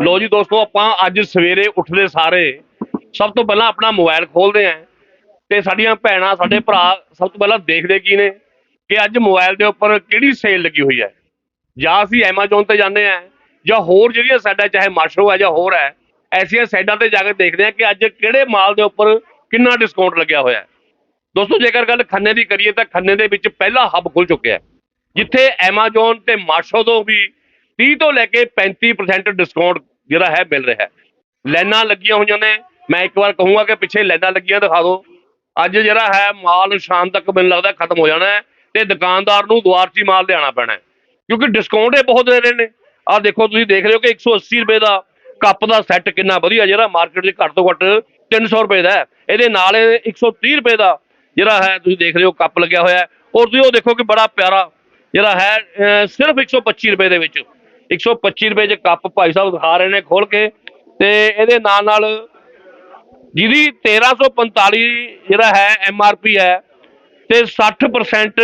ਲੋ ਜੀ ਦੋਸਤੋ, ਆਪਾਂ ਅੱਜ ਸਵੇਰੇ ਉੱਠਦੇ ਸਾਰੇ। ਸਭ ਤੋਂ ਪਹਿਲਾਂ ਆਪਣਾ ਮੋਬਾਈਲ ਖੋਲਦੇ ਆਂ ਤੇ ਸਾਡੀਆਂ ਭੈਣਾਂ, ਸਾਡੇ ਭਰਾ ਸਭ ਤੋਂ ਪਹਿਲਾਂ ਦੇਖਦੇ ਕੀ ਨੇ ਕਿ ਅੱਜ ਮੋਬਾਈਲ ਦੇ ਉੱਪਰ ਕਿਹੜੀ ਸੇਲ ਲੱਗੀ ਹੋਈ ਹੈ। ਜਾਂ ਅਸੀਂ Amazon ਤੇ ਜਾਂਦੇ ਆਂ ਜਾਂ ਹੋਰ ਜਿਹੜੀਆਂ ਸਾਡਾ ਚਾਹੇ ਮਾਸ਼ੋ ਹੈ ਜਾਂ ਹੋਰ ਹੈ, ਐਸੀਆਂ ਸਾਈਡਾਂ ਤੇ ਜਾ ਕੇ ਦੇਖਦੇ ਆਂ ਕਿ ਅੱਜ ਕਿਹੜੇ ਮਾਲ ਦੇ ਉੱਪਰ ਕਿੰਨਾ ਡਿਸਕਾਊਂਟ ਲੱਗਿਆ ਹੋਇਆ ਹੈ। ਦੋਸਤੋ, ਜੇਕਰ ਗੱਲ ਖੰਨੇ ਦੀ ਕਰੀਏ ਤਾਂ ਖੰਨੇ ਦੇ ਵਿੱਚ ਪਹਿਲਾ ਹੱਬ ਖੁੱਲ ਚੁੱਕਿਆ ਹੈ, ਜਿੱਥੇ Amazon ਤੇ ਮਾਸ਼ੋ ਤੋਂ ਵੀ 30 ਤੋਂ ਲੈ ਕੇ 35% ਡਿਸਕਾਊਂਟ ਜਿਹੜਾ ਹੈ ਮਿਲ ਰਿਹਾ ਹੈ। ਲਾਈਨਾਂ ਲੱਗੀਆਂ ਹੋਈਆਂ ਨੇ। ਮੈਂ ਇੱਕ ਵਾਰ ਕਹੂੰਗਾ ਕਿ ਪਿੱਛੇ ਲਾਈਨਾਂ ਲੱਗੀਆਂ ਦਿਖਾ ਦਿਓ। ਅੱਜ ਜਿਹੜਾ ਹੈ ਮਾਲ ਸ਼ਾਮ ਤੱਕ ਮੈਨੂੰ ਲੱਗਦਾ ਖਤਮ ਹੋ ਜਾਣਾ ਹੈ ਤੇ ਦੁਕਾਨਦਾਰ ਨੂੰ ਦੁਆਰ 'ਚ ਹੀ ਮਾਲ ਲਿਆਉਣਾ ਪੈਣਾ ਕਿਉਂਕਿ ਡਿਸਕਾਊਂਟ ਇਹ ਬਹੁਤ ਦੇ ਰਹੇ ਨੇ। ਆਹ ਦੇਖੋ, ਤੁਸੀਂ ਦੇਖ ਰਹੇ ਹੋ ਕਿ 180 ਰੁਪਏ ਦਾ ਕੱਪ ਦਾ ਸੈੱਟ ਕਿੰਨਾ ਵਧੀਆ ਜਿਹੜਾ ਮਾਰਕੀਟ 'ਚ ਘੱਟ ਤੋਂ ਘੱਟ 300 ਰੁਪਏ ਦਾ ਹੈ। ਇਹਦੇ ਨਾਲ ਇਹ 130 ਰੁਪਏ ਦਾ ਜਿਹੜਾ ਹੈ, ਤੁਸੀਂ ਦੇਖ ਰਹੇ ਹੋ, ਕੱਪ ਲੱਗਿਆ ਹੋਇਆ ਔਰ ਤੁਸੀਂ ਉਹ ਦੇਖੋ ਕਿ ਬੜਾ ਪਿਆਰਾ ਜਿਹੜਾ ਹੈ, ਅਹ, ਸਿਰਫ 125 ਰੁਪਏ ਦੇ ਵਿੱਚ। 125 ਰੁਪਏ 'ਚ ਕੱਪ ਭਾਈ ਸਾਹਿਬ ਦਿਖਾ ਰਹੇ ਨੇ ਖੋਲ ਕੇ ਤੇ ਇਹਦੇ ਨਾਲ ਨਾਲ ਜਿਹਦੀ 1345 ਜਿਹੜਾ ਹੈ, ਐੱਮ ਆਰ ਪੀ ਹੈ ਤੇ 60%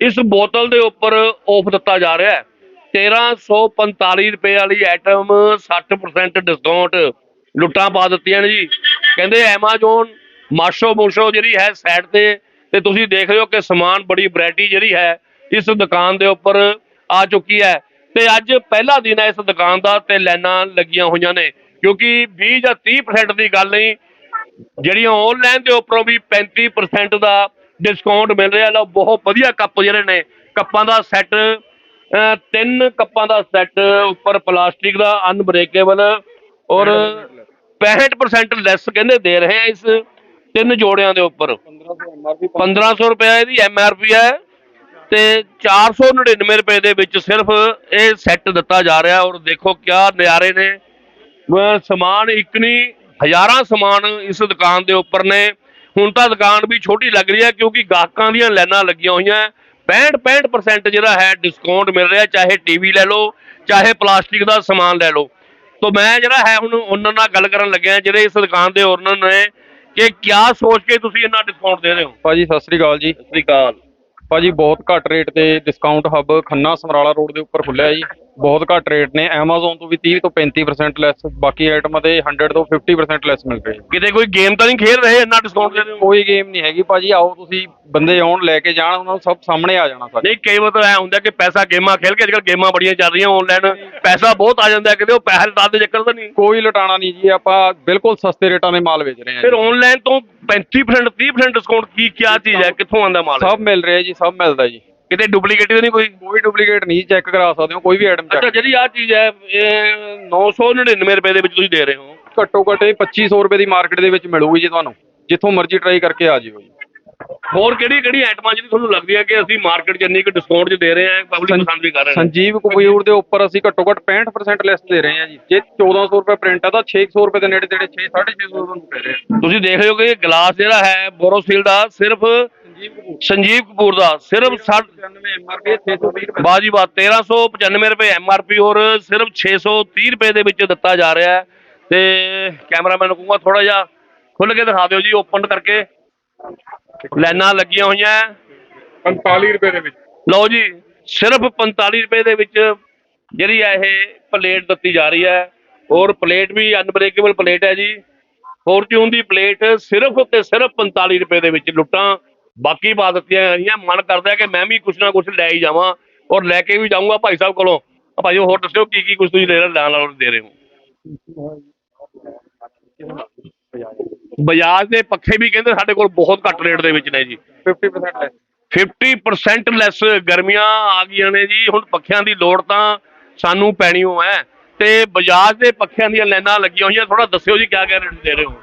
ਇਸ ਬੋਤਲ ਦੇ ਉੱਪਰ ਆਫ ਦਿੱਤਾ ਜਾ ਰਿਹਾ ਹੈ। 1345 ਰੁਪਏ ਵਾਲੀ ਆਈਟਮ 60% ਡਿਸਕਾਊਂਟ ਲੁੱਟਾਂ ਪਾ ਦਿੱਤੀਆਂ ਨੇ ਜੀ। ਕਹਿੰਦੇ ਐਮਾਜ਼ੋਨ ਮਾਸ਼ੋ ਮੋਸ਼ੋ ਜਿਹੜੀ ਹੈ ਸਾਈਡ ਤੇ ਤੇ ਤੁਸੀਂ ਦੇਖ ਰਹੇ ਹੋ ਕਿ ਸਮਾਨ ਬੜੀ ਵੈਰਾਈਟੀ ਜਿਹੜੀ ਹੈ ਇਸ ਦੁਕਾਨ ਦੇ ਉੱਪਰ ਆ ਚੁੱਕੀ ਹੈ। ਤੇ ਅੱਜ ਪਹਿਲਾ ਦਿਨ ਹੈ ਇਸ ਦੁਕਾਨ ਦਾ ਤੇ ਲਾਈਨਾਂ ਲੱਗੀਆਂ ਹੋਈਆਂ ਨੇ ਕਿਉਂਕਿ 20 ਜਾਂ 30% ਦੀ ਗੱਲ ਨਹੀਂ ਜਿਹੜੀਆਂ ਆਨਲਾਈਨ ਦੇ ਉੱਪਰੋਂ ਵੀ 35% ਦਾ ਡਿਸਕਾਊਂਟ ਮਿਲ ਰਿਹਾ। ਲਓ ਬਹੁਤ ਵਧੀਆ ਕੱਪ ਜਿਹੜੇ ਨੇ ਕੱਪਾਂ ਦਾ ਸੈੱਟ ਤਿੰਨ ਕੱਪਾਂ ਦਾ ਸੈੱਟ ਉੱਪਰ ਪਲਾਸਟਿਕ ਦਾ ਅਨਬ੍ਰੇਕੇਬਲ ਔਰ 65% ਲੈਸ ਕਹਿੰਦੇ ਦੇ ਰਹੇ ਆ ਇਸ ਤਿੰਨ ਜੋੜਿਆਂ ਦੇ ਉੱਪਰ। 1500 ਰੁਪਏ ਇਹਦੀ ਐਮਆਰਪੀ ਹੈ ਤੇ 499 ਰੁਪਏ ਦੇ ਵਿੱਚ ਸਿਰਫ ਇਹ ਸੈੱਟ ਦਿੱਤਾ ਜਾ ਰਿਹਾ ਔਰ ਦੇਖੋ ਕਿਆ ਨਜ਼ਾਰੇ ਨੇ। ਸਮਾਨ ਇੱਕ ਨਹੀਂ, ਹਜ਼ਾਰਾਂ ਸਮਾਨ ਇਸ ਦੁਕਾਨ ਦੇ ਉੱਪਰ ਨੇ। ਹੁਣ ਤਾਂ ਦੁਕਾਨ ਵੀ ਛੋਟੀ ਲੱਗ ਰਹੀ ਹੈ ਕਿਉਂਕਿ ਗਾਹਕਾਂ ਦੀਆਂ ਲਾਈਨਾਂ ਲੱਗੀਆਂ ਹੋਈਆਂ 65 65% ਜਿਹੜਾ ਹੈ ਡਿਸਕਾਊਂਟ ਮਿਲ ਰਿਹਾ, ਚਾਹੇ ਟੀਵੀ ਲੈ ਲਓ, ਚਾਹੇ ਪਲਾਸਟਿਕ ਦਾ ਸਮਾਨ ਲੈ ਲਓ। ਤੋਂ ਮੈਂ ਜਿਹੜਾ ਹੈ ਹੁਣ ਉਹਨਾਂ ਨਾਲ ਗੱਲ ਕਰਨ ਲੱਗਿਆ, ਜਿਹੜੇ ਇਸ ਦੁਕਾਨ ਦੇ ਓਨਰ ਨੇ ਕਿ ਕਿਆ ਸੋਚ ਕੇ ਤੁਸੀਂ ਇੰਨਾ ਡਿਸਕਾਊਂਟ ਦੇ ਰਹੇ ਹੋ? ਭਾਜੀ ਸਤਿ ਸ੍ਰੀ ਅਕਾਲ ਜੀ। ਸਤਿ ਸ੍ਰੀ ਅਕਾਲ। ਭਾਜੀ ਬਹੁਤ ਘੱਟ ਰੇਟ ਤੇ discount hub Khanna Samrala road ਦੇ ਉੱਪਰ ਖੁੱਲਿਆ ਜੀ। ਬਹੁਤ ਘੱਟ ਰੇਟ ਨੇ। Amazon ਤੋਂ ਵੀ 30 ਤੋਂ 35% ਲੈਸ ਬਾਕੀ ਆਈਟਮਾਂ ਤੇ 100 ਤੋਂ 50% ਲੈਸ ਮਿਲ ਰਹੀ ਹੈ ਕਿਤੇ ਕੋਈ ਗੇਮ ਤਾਂ ਨਹੀਂ ਖੇਡ ਰਹੇ ਇੰਨਾ ਡਿਸਕਾਊਂਟ ਦੇ ਰਹੇ ਹੋ? ਕੋਈ ਗੇਮ ਨਹੀਂ ਹੈਗੀ ਭਾਜੀ। ਆਓ ਤੁਸੀਂ ਬੰਦੇ ਆਉਣ ਲੈ ਕੇ ਜਾਣ ਉਹਨਾਂ ਨੂੰ ਸਭ ਸਾਹਮਣੇ ਆ ਜਾਣਾ ਸਾਡੇ। ਨਹੀਂ ਕਈ ਵਾਰ ਤਾਂ ਐ ਹੁੰਦਾ ਕਿ ਪੈਸਾ ਗੇਮਾਂ ਖੇਲ ਕੇ ਅੱਜਕੱਲ ਗੇਮਾਂ ਬੜੀਆਂ ਚੱਲ ਰਹੀਆਂ ਆਨਲਾਈਨ ਪੈਸਾ ਬਹੁਤ ਆ ਜਾਂਦਾ ਕਿਤੇ ਉਹ ਪੈਸੇ ਲਾ ਦੇ ਚੱਕਰ ਤਾਂ ਨਹੀਂ। ਕੋਈ ਲਟਾਣਾ ਨਹੀਂ ਜੀ। ਆਪਾਂ ਬਿਲਕੁਲ ਸਸਤੇ ਰੇਟਾਂ ਦੇ ਮਾਲ ਵੇਚ ਰਹੇ ਹਾਂ ਫਿਰ। ਆਨਲਾਈਨ ਤੋਂ 35% 30% ਡਿਸਕਾਊਂਟ ਕੀ ਕਿਆ ਚੀਜ਼ ਹੈ? ਕਿੱਥੋਂ ਆਉਂਦਾ ਮਾਲ? ਸਭ ਮਿਲ ਰਿਹਾ ਜੀ ਸਭ ਮਿਲਦਾ ਜੀ। ਕਿਤੇ ਡੁਪਲੀਕੇਟ ਤਾਂ ਨਹੀਂ ਕੋਈ? ਕੋਈ ਡੁਪਲੀਕੇਟ ਨਹੀਂ ਚੈੱਕ ਕਰਾ ਸਕਦੇ ਹੋ ਕੋਈ ਵੀ ਆਈਟਮ ਅੱਛਾ ਚੈੱਕ ਜਿਹੜੀ ਆ ਚੀਜ਼ ਹੈ ਇਹ 999 ਰੁਪਏ ਦੇ ਵਿੱਚ ਤੁਸੀਂ ਦੇ ਰਹੇ ਹੋ। ਘੱਟੋ ਘੱਟ ਇਹ 2500 ਰੁਪਏ ਦੀ ਮਾਰਕੀਟ ਦੇ ਵਿੱਚ ਮਿਲੂਗੀ ਜੀ ਤੁਹਾਨੂੰ ਜਿੱਥੋਂ ਮਰਜ਼ੀ ਟਰਾਈ ਕਰਕੇ ਆ ਜਿਓ ਜੀ। ਹੋਰ ਕਿਹੜੀ ਕਿਹੜੀ ਆਈਟਮਾਂ ਜਿਹੜੀ ਤੁਹਾਨੂੰ ਲੱਗਦੀ ਹੈ ਕਿ ਅਸੀਂ ਮਾਰਕੀਟ 'ਚ ਇੰਨੀ ਕੁ ਡਿਸਕਾਊਂਟ 'ਚ ਦੇ ਰਹੇ ਹਾਂ ਪਬਲਿਕ ਪਸੰਦ ਵੀ ਕਰ ਰਹੇ ਨੇ ਸੰਜੀਵ ਕਪੂਰ ਦੇ ਉੱਪਰ ਅਸੀਂ ਘੱਟੋ ਘੱਟ 65% ਲੈਸ ਦੇ ਰਹੇ ਹਾਂ ਜੀ। ਜੇ 1400 ਰੁਪਏ ਪ੍ਰਿੰਟ ਆ ਤਾਂ 600 ਰੁਪਏ ਦੇ ਨੇੜੇ ਤੇੜੇ 6 650 ਤੁਹਾਨੂੰ ਪੈ ਰਿਹਾ ਤੁਸੀਂ ਦੇਖ ਰਹੇ ਹੋ ਕਿ ਇਹ ਗਲਾਸ ਜਿਹੜਾ ਹੈ ਬੋਰੋਸਿਲ ਦਾ ਸਿਰਫ ਸੰਜੀਵ ਕਪੂਰ ਦਾ ਸਿਰਫ 60 95 ਐਮਆਰਪੀ 620 ਰੁਪਏ। ਬਾਜੀ ਬਾਤ 1395 ਰੁਪਏ ਐਮਆਰਪੀ ਔਰ ਸਿਰਫ 630 ਰੁਪਏ ਦੇ ਵਿੱਚ ਦਿੱਤਾ ਜਾ ਰਿਹਾ ਹੈ। ਤੇ ਕੈਮਰਾਮੈਨ ਨੂੰ ਕਹੂੰਗਾ ਥੋੜਾ ਜਿਹਾ ਖੁੱਲ ਕੇ ਦਿਖਾ ਦਿਓ ਜੀ ਓਪਨ ਕਰਕੇ। ਲਾਈਨਾਂ ਲੱਗੀਆਂ ਹੋਈਆਂ 45 ਰੁਪਏ ਦੇ ਵਿੱਚ। ਲਓ ਜੀ ਸਿਰਫ 45 ਰੁਪਏ ਦੇ ਵਿੱਚ ਜਿਹੜੀ ਹੈ ਇਹ ਪਲੇਟ ਦਿੱਤੀ ਜਾ ਰਹੀ ਹੈ। ਔਰ ਪਲੇਟ ਵੀ ਅਨਬ੍ਰੇਕੇਬਲ ਪਲੇਟ ਹੈ ਜੀ। ਫੋਰਚੂਨ ਦੀ ਪਲੇਟ ਸਿਰਫ ਤੇ ਸਿਰਫ 45 ਰੁਪਏ ਦੇ ਵਿੱਚ ਲੁੱਟਾਂ ਬਾਕੀ ਪਾ ਦਿੱਤੀਆਂ ਗਈਆਂ। ਮਨ ਕਰਦਾ ਕਿ ਮੈਂ ਵੀ ਕੁਛ ਨਾ ਕੁਛ ਲੈ ਹੀ ਜਾਵਾਂ ਔਰ ਲੈ ਕੇ ਵੀ ਜਾਊਂਗਾ ਭਾਈ ਸਾਹਿਬ ਕੋਲੋਂ। ਭਾਈ ਹੋਰ ਦੱਸਿਓ ਕੀ ਕੀ ਕੁਛ ਤੁਸੀਂ ਲੈ ਰਹੇ ਨਾਲ ਦੇ ਰਹੇ ਹੋ। ਬਜਾਜ ਦੇ ਪੱਖੇ ਵੀ ਕਹਿੰਦੇ ਸਾਡੇ ਕੋਲ ਬਹੁਤ ਘੱਟ ਰੇਟ ਦੇ ਵਿੱਚ ਨੇ ਜੀ। 50% ਲੈਸ 50% ਲੈਸ ਗਰਮੀਆਂ ਆ ਗਈਆਂ ਨੇ ਜੀ। ਹੁਣ ਪੱਖਿਆਂ ਦੀ ਲੋੜ ਤਾਂ ਸਾਨੂੰ ਪੈਣੀ ਓ ਹੈ। ਤੇ ਬਜਾਜ ਦੇ ਪੱਖਿਆਂ ਦੀਆਂ ਲਾਈਨਾਂ ਲੱਗੀਆਂ ਹੋਈਆਂ। ਥੋੜਾ ਦੱਸਿਓ ਜੀ ਕਿਆ ਕਿਆ ਰੇਟ ਦੇ ਰਹੇ ਹੋ।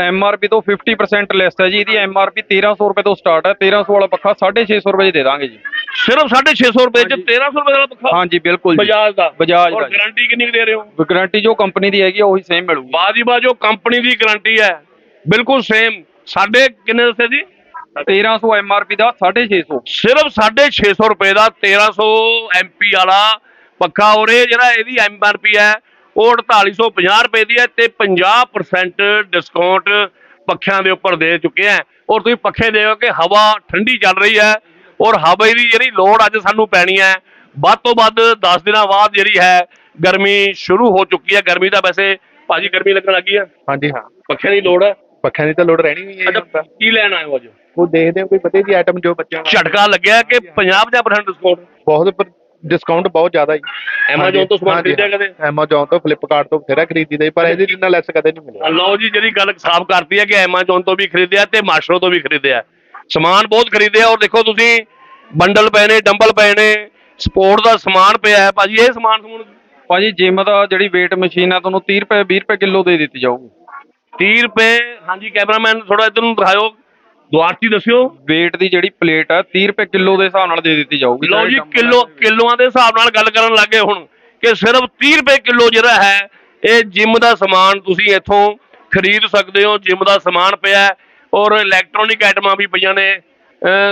ਐਮਆਰਪੀ ਤੋਂ 50% ਲੈਸ ਹੈ ਜੀ ਇਹਦੀ ਐਮਆਰਪੀ 1300 ਰੁਪਏ ਤੋਂ ਸਟਾਰਟ ਹੈ 1300 ਵਾਲਾ ਪੱਖਾ 650 ਰੁਪਏ 'ਚ ਦੇ ਦਾਂਗੇ ਜੀ। ਸਿਰਫ 650 ਰੁਪਏ ਚ ਹਾਂਜੀ। 1300 ਰੁਪਏ ਦਾ ਪੱਖਾ ਹਾਂਜੀ ਬਿਲਕੁਲ ਜੀ। ਬਜਾਜ ਦਾ। ਬਜਾਜ ਔਰ ਦਾ ਜੀ। ਗਾਰੰਟੀ ਕਿੰਨੀ ਦੇ ਰਹੇ ਹੋ? ਗਾਰੰਟੀ ਜੋ ਕੰਪਨੀ ਦੀ ਹੈਗੀ ਉਹੀ ਸੇਮ ਮਿਲੂਗੀ। ਬਾਜੀ ਬਾਜੋ ਕੰਪਨੀ ਦੀ ਗਾਰੰਟੀ ਹੈ। ਬਿਲਕੁਲ ਸੇਮ ਸਾਡੇ ਕਿੰਨੇ ਦੱਸੇ ਜੀ? 1300 ਐਮਆਰਪੀ ਦਾ 650 ਸਿਰਫ 650 ਰੁਪਏ ਦਾ 1300 ਐਮਪੀ ਵਾਲਾ ਪੱਖਾ। ਔਰ ਇਹ ਜਿਹੜਾ ਇਹਦੀ ਐਮਆਰਪੀ ਹੈ ਉਹ 4850 ਰੁਪਏ ਦੀ ਹੈ ਤੇ 50% ਡਿਸਕਾਊਂਟ ਪੱਖਿਆਂ ਦੇ ਉੱਪਰ ਦੇ ਚੁੱਕੇ ਆ ਔਰ ਤੁਸੀਂ ਪੱਖੇ ਦੇਖੋ ਕਿ ਹਵਾ ਠੰਡੀ ਚੱਲ ਰਹੀ ਹੈ ਔਰ ਹਵਾ ਦੀ ਜਿਹੜੀ ਲੋੜ ਅੱਜ ਸਾਨੂੰ ਪੈਣੀ ਹੈ। ਵੱਧ ਤੋਂ ਵੱਧ 10 ਦਿਨਾਂ ਬਾਅਦ ਜਿਹੜੀ ਹੈ ਗਰਮੀ ਸ਼ੁਰੂ ਹੋ ਚੁੱਕੀ ਹੈ। ਗਰਮੀ ਤਾਂ ਵੈਸੇ ਭਾਜੀ ਗਰਮੀ ਲੱਗਣ ਲੱਗੀ ਹੈ। ਹਾਂਜੀ ਹਾਂ। ਪੱਖਿਆਂ ਦੀ ਲੋੜ ਹੈ। ਪੱਖਿਆਂ ਦੀ ਤਾਂ ਲੋੜ ਰਹਿਣੀ ਨਹੀਂ ਹੈ ਕੀ ਲੈਣ ਆਏ ਹੋ ਅੱਜ? ਉਹ ਦੇਖਦੇ ਹੋ ਕੋਈ ਵਧੀਆ ਜੀ ਆਈਟਮ ਜੋ ਬੱਚਿਆਂ ਨੂੰ ਝਟਕਾ ਲੱਗਿਆ ਕਿ 50% ਡਿਸਕਾਊਂਟ ਬਹੁਤ ਡਿਸਕਾਊਂਟ ਬਹੁਤ ਜ਼ਿਆਦਾ ਜੀ। Amazon ਤੋਂ ਸਮਾਨ ਖਰੀਦਿਆ ਕਦੇ? Amazon ਤੋਂ Flipkart ਤੋਂ ਬਥੇਰਾ ਖਰੀਦੀਦਾ ਜੀ ਪਰ ਇਹਦੇ ਜਿੰਨਾ ਲੈਸ ਕਦੇ ਨਹੀਂ ਮਿਲਿਆ। ਲਓ ਜੀ ਜਿਹੜੀ ਗੱਲ ਸਾਫ਼ ਕਰਤੀ ਹੈ ਕਿ Amazon ਤੋਂ ਵੀ ਖਰੀਦਿਆ ਤੇ ਮਾਸ਼ਰੋ ਤੋਂ ਵੀ ਖਰੀਦਿਆ। ਸਮਾਨ ਬਹੁਤ ਖਰੀਦਿਆ ਔਰ ਦੇਖੋ ਤੁਸੀਂ ਬੰਡਲ ਪਏ ਨੇ ਡੰਬਲ ਪਏ ਨੇ ਸਪੋਰਟ ਦਾ ਸਮਾਨ ਪਿਆ ਹੈ। ਭਾਜੀ ਇਹ ਸਮਾਨ ਸਮੂਨ ਭਾਜੀ ਜਿਮ ਦਾ ਜਿਹੜੀ weight ਮਸ਼ੀਨ ਆ ਤੁਹਾਨੂੰ 30 ਰੁਪਏ 20 ਰੁਪਏ ਕਿਲੋ ਦੇ ਦਿੱਤੀ ਜਾਊਗੀ। 30 ਰੁਪਏ ਹਾਂਜੀ ਕੈਮਰਾਮੈਨ ਥੋੜਾ ਇੱਧਰ ਨੂੰ ਦਿਖਾਓ ਦੁਆਰਤੀ ਦੱਸਿਓ। weight ਦੀ ਜਿਹੜੀ ਪਲੇਟ ਆ 30 ਰੁਪਏ ਕਿਲੋ ਦੇ ਹਿਸਾਬ ਨਾਲ ਦੇ ਦਿੱਤੀ ਜਾਊਗੀ। ਲਓ ਜੀ ਕਿਲੋ ਕਿਲੋਆਂ ਦੇ ਹਿਸਾਬ ਨਾਲ ਗੱਲ ਕਰਨ ਲੱਗੇ ਹੁਣ ਕਿ ਸਿਰਫ 30 ਰੁਪਏ ਕਿਲੋ ਜਿਹੜਾ ਹੈ ਇਹ ਜਿਮ ਦਾ ਸਮਾਨ ਤੁਸੀਂ ਇੱਥੋਂ ਖਰੀਦ ਸਕਦੇ ਹੋ ਜਿਮ ਦਾ ਸਮਾਨ ਪਿਆ ਔਰ ਇਲੈਕਟ੍ਰੋਨਿਕ ਆਈਟਮਾਂ ਵੀ ਪਈਆਂ ਨੇ।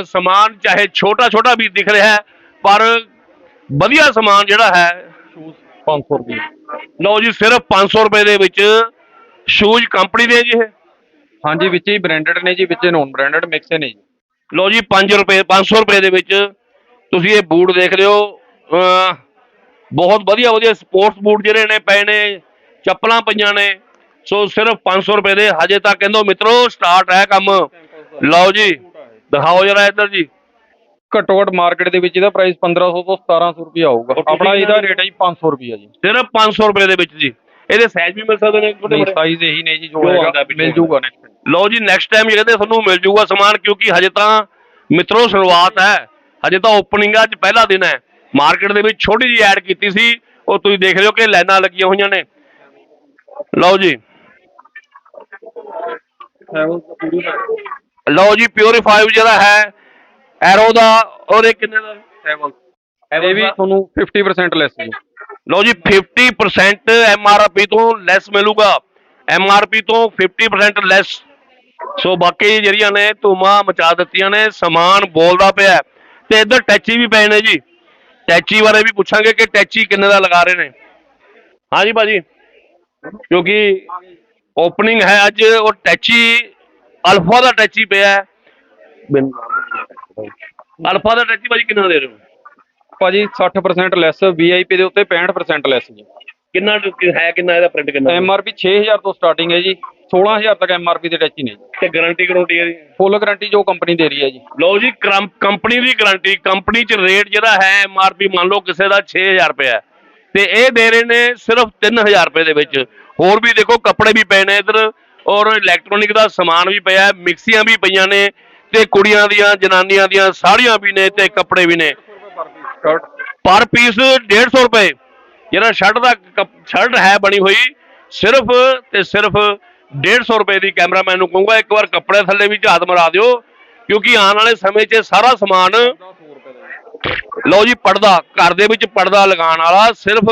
ਸਮਾਨ ਚਾਹੇ ਛੋਟਾ ਛੋਟਾ ਵੀ ਦਿਖ ਰਿਹਾ ਹੈ ਪਰ ਵਧੀਆ ਸਮਾਨ ਜਿਹੜਾ ਹੈ shoes 500 ਰੁਪਏ। ਲਓ ਜੀ ਸਿਰਫ 500 ਰੁਪਏ ਦੇ ਵਿੱਚ ਸ਼ੂਜ਼ ਕੰਪਨੀ ਦੇ ਜੀ ਇਹ। ਹਾਂਜੀ ਵਿੱਚ ਹੀ ਬ੍ਰਾਂਡਡ ਨੇ ਜੀ ਵਿੱਚ ਨੋਨ ਬ੍ਰਾਂਡਡ ਮਿਕਸ ਨੇ ਜੀ। ਲਓ ਜੀ 5 ਰੁਪਏ 500 ਰੁਪਏ ਦੇ ਵਿੱਚ ਤੁਸੀਂ ਇਹ ਬੂਟ ਦੇਖ ਲਿਓ। ਬਹੁਤ ਵਧੀਆ ਵਧੀਆ ਸਪੋਰਟਸ ਬੂਟ ਜਿਹੜੇ ਨੇ ਪਏ ਨੇ ਚੱਪਲਾਂ ਪਈਆਂ ਨੇ। ਸੋ ਸਿਰਫ 500 ਰੁਪਏ ਦੇ ਹਜੇ ਤੱਕ ਕਹਿੰਦੋ ਮਿੱਤਰੋ ਸਟਾਰਟ ਹੈ ਕੰਮ। ਲਓ ਜੀ ਦਿਖਾਓ ਜਰਾ ਇੱਧਰ ਜੀ। ਘੱਟੋ ਘੱਟ ਮਾਰਕੀਟ ਦੇ ਵਿੱਚ ਇਹਦਾ ਪ੍ਰਾਈਸ 1500 ਤੋਂ 1700 ਰੁਪਏ ਆਊਗਾ। ਆਪਣਾ ਇਹਦਾ ਰੇਟ ਹੈ ਜੀ 500 ਰੁਪਏ ਜੀ। ਸਿਰਫ 500 ਰੁਪਏ ਦੇ ਵਿੱਚ ਜੀ। ਇਹਦੇ ਸਾਈਜ਼ ਵੀ ਮਿਲ ਸਕਦੇ ਨੇ ਛੋਟੇ ਬੜੇ ਸਾਈਜ਼ ਇਹੀ ਨੇ ਜੀ ਜੋ ਹੈਗਾ ਮਿਲ ਜੂਗਾ ਨੈਕਸਟ ਲਓ ਜੀ ਨੈਕਸਟ ਟਾਈਮ ਜਿਹੜੇ ਤੁਹਾਨੂੰ ਮਿਲ ਜੂਗਾ ਸਮਾਨ ਕਿਉਂਕਿ ਹਜੇ ਤਾਂ ਮਿੱਤਰੋ ਸ਼ੁਰੂਆਤ ਹੈ। ਹਜੇ ਤਾਂ ਓਪਨਿੰਗ ਅੱਜ ਪਹਿਲਾ ਦਿਨ ਹੈ। ਮਾਰਕੀਟ ਦੇ ਵਿੱਚ ਛੋਟੀ ਜਿਹੀ ਐਡ ਕੀਤੀ ਸੀ। ਉਹ ਤੁਸੀਂ ਦੇਖ ਲਿਓ ਕਿ ਲਾਈਨਾਂ ਲੱਗੀਆਂ ਹੋਈਆਂ ਨੇ। ਲਓ ਜੀ। ਲਓ ਜੀ ਪਿਓਰੀਫਾਈਵ ਜਿਹੜਾ ਹੈ ਐਰੋ ਦਾ ਉਹਦੇ ਕਿੰਨੇ ਦਾ? ਇਹ ਵੀ ਤੁਹਾਨੂੰ 50% ਲੈਸ ਜੀ ਲਓ ਜੀ 50% ਐਮਆਰਪੀ ਤੋਂ ਲੈਸ ਮਿਲੂਗਾ। ਐਮਆਰਪੀ ਤੋਂ 50% ਲੈਸ ਸੋ ਬਾਕੀ ਜਿਹੜੀਆਂ ਨੇ ਧੂਮਾਂ ਮਚਾ ਦਿੱਤੀਆਂ ਨੇ ਸਮਾਨ ਬੋਲਦਾ ਪਿਆ। ਤੇ ਇੱਧਰ ਟੈਚੀ ਵੀ ਪਏ ਨੇ ਜੀ। ਟੈਚੀ ਬਾਰੇ ਵੀ ਪੁੱਛਾਂਗੇ ਕਿ ਟੈਚੀ ਕਿੰਨੇ ਦਾ ਲਗਾ ਰਹੇ ਨੇ। ਹਾਂਜੀ ਭਾਜੀ। ਕਿਉਂਕਿ ਓਪਨਿੰਗ ਹੈ ਅੱਜ ਉਹ ਟੈਚੀ ਅਲਫਾ ਦਾ ਟੈਚੀ ਪਿਆ ਹੈ। ਅਲਫਾ ਦਾ ਟੈਚੀ ਭਾਜੀ ਕਿੰਨਾ ਦੇ ਰਹੇ ਹੋ? ਭਾਜੀ 60% ਲੈਸ VIP ਦੇ ਉੱਤੇ 65% ਲੈਸ ਜੀ। ਕਿੰਨਾ ਹੈ ਕਿੰਨਾ ਇਹਦਾ ਪ੍ਰਿੰਟ ਕਿੰਨਾ? MRP 6000 ਤੋਂ ਸਟਾਰਟਿੰਗ ਹੈ ਜੀ। 16000 ਤੱਕ MRP ਦੇ ਟੱਚ ਹੀ ਨੇ ਜੀ। ਤੇ ਗਾਰੰਟੀ ਗਾਰੰਟੀ ਇਹਦੀ? ਫੁੱਲ ਗਾਰੰਟੀ ਜੋ ਕੰਪਨੀ ਦੇ ਰਹੀ ਹੈ ਜੀ। ਲਓ ਜੀ ਕੰਪਨੀ ਦੀ ਗਾਰੰਟੀ ਕੰਪਨੀ ਚ ਰੇਟ ਜਿਹੜਾ ਹੈ ਐਮਆਰਪੀ ਮੰਨ ਲਓ ਕਿਸੇ ਦਾ 6000 ਰੁਪਏ ਹੈ। ਤੇ ਇਹ ਦੇ ਰਹੇ ਨੇ ਸਿਰਫ 3000 ਰੁਪਏ ਦੇ ਵਿੱਚ। ਹੋਰ ਵੀ ਦੇਖੋ ਕੱਪੜੇ ਵੀ ਪਏ ਨੇ ਇਧਰ ਔਰ ਇਲੈਕਟ੍ਰੋਨਿਕ ਦਾ ਸਮਾਨ ਵੀ ਪਿਆ ਹੈ ਮਿਕਸੀਆਂ ਵੀ ਪਈਆਂ ਨੇ ਤੇ ਕੁੜੀਆਂ ਦੀਆਂ ਜਨਾਨੀਆਂ ਦੀਆਂ ਸਾੜੀਆਂ ਵੀ ਨੇ ਤੇ ਕੱਪੜੇ ਵੀ ਨੇ। ਪਰ ਪੀਸ 150 ਰੁਪਏ। ਜਿਹੜਾ ਸ਼ਰਟ ਦਾ ਸ਼ਰਟ ਹੈ ਬਣੀ ਹੋਈ ਸਿਰਫ ਤੇ ਸਿਰਫ 150 ਰੁਪਏ ਦੀ ਕੈਮਰਾਮੈਨ ਨੂੰ ਕਹੂੰਗਾ ਇੱਕ ਵਾਰ ਕੱਪੜੇ ਥੱਲੇ ਵੀ ਝਾਤ ਮਰਾ ਦਿਓ ਕਿਉਂਕਿ ਆਉਣ ਵਾਲੇ ਸਮੇਂ 'ਚ ਸਾਰਾ ਸਮਾਨ ਲਓ ਜੀ ਪਰਦਾ ਘਰ ਦੇ ਵਿੱਚ ਪਰਦਾ ਲਗਾਉਣ ਵਾਲਾ ਸਿਰਫ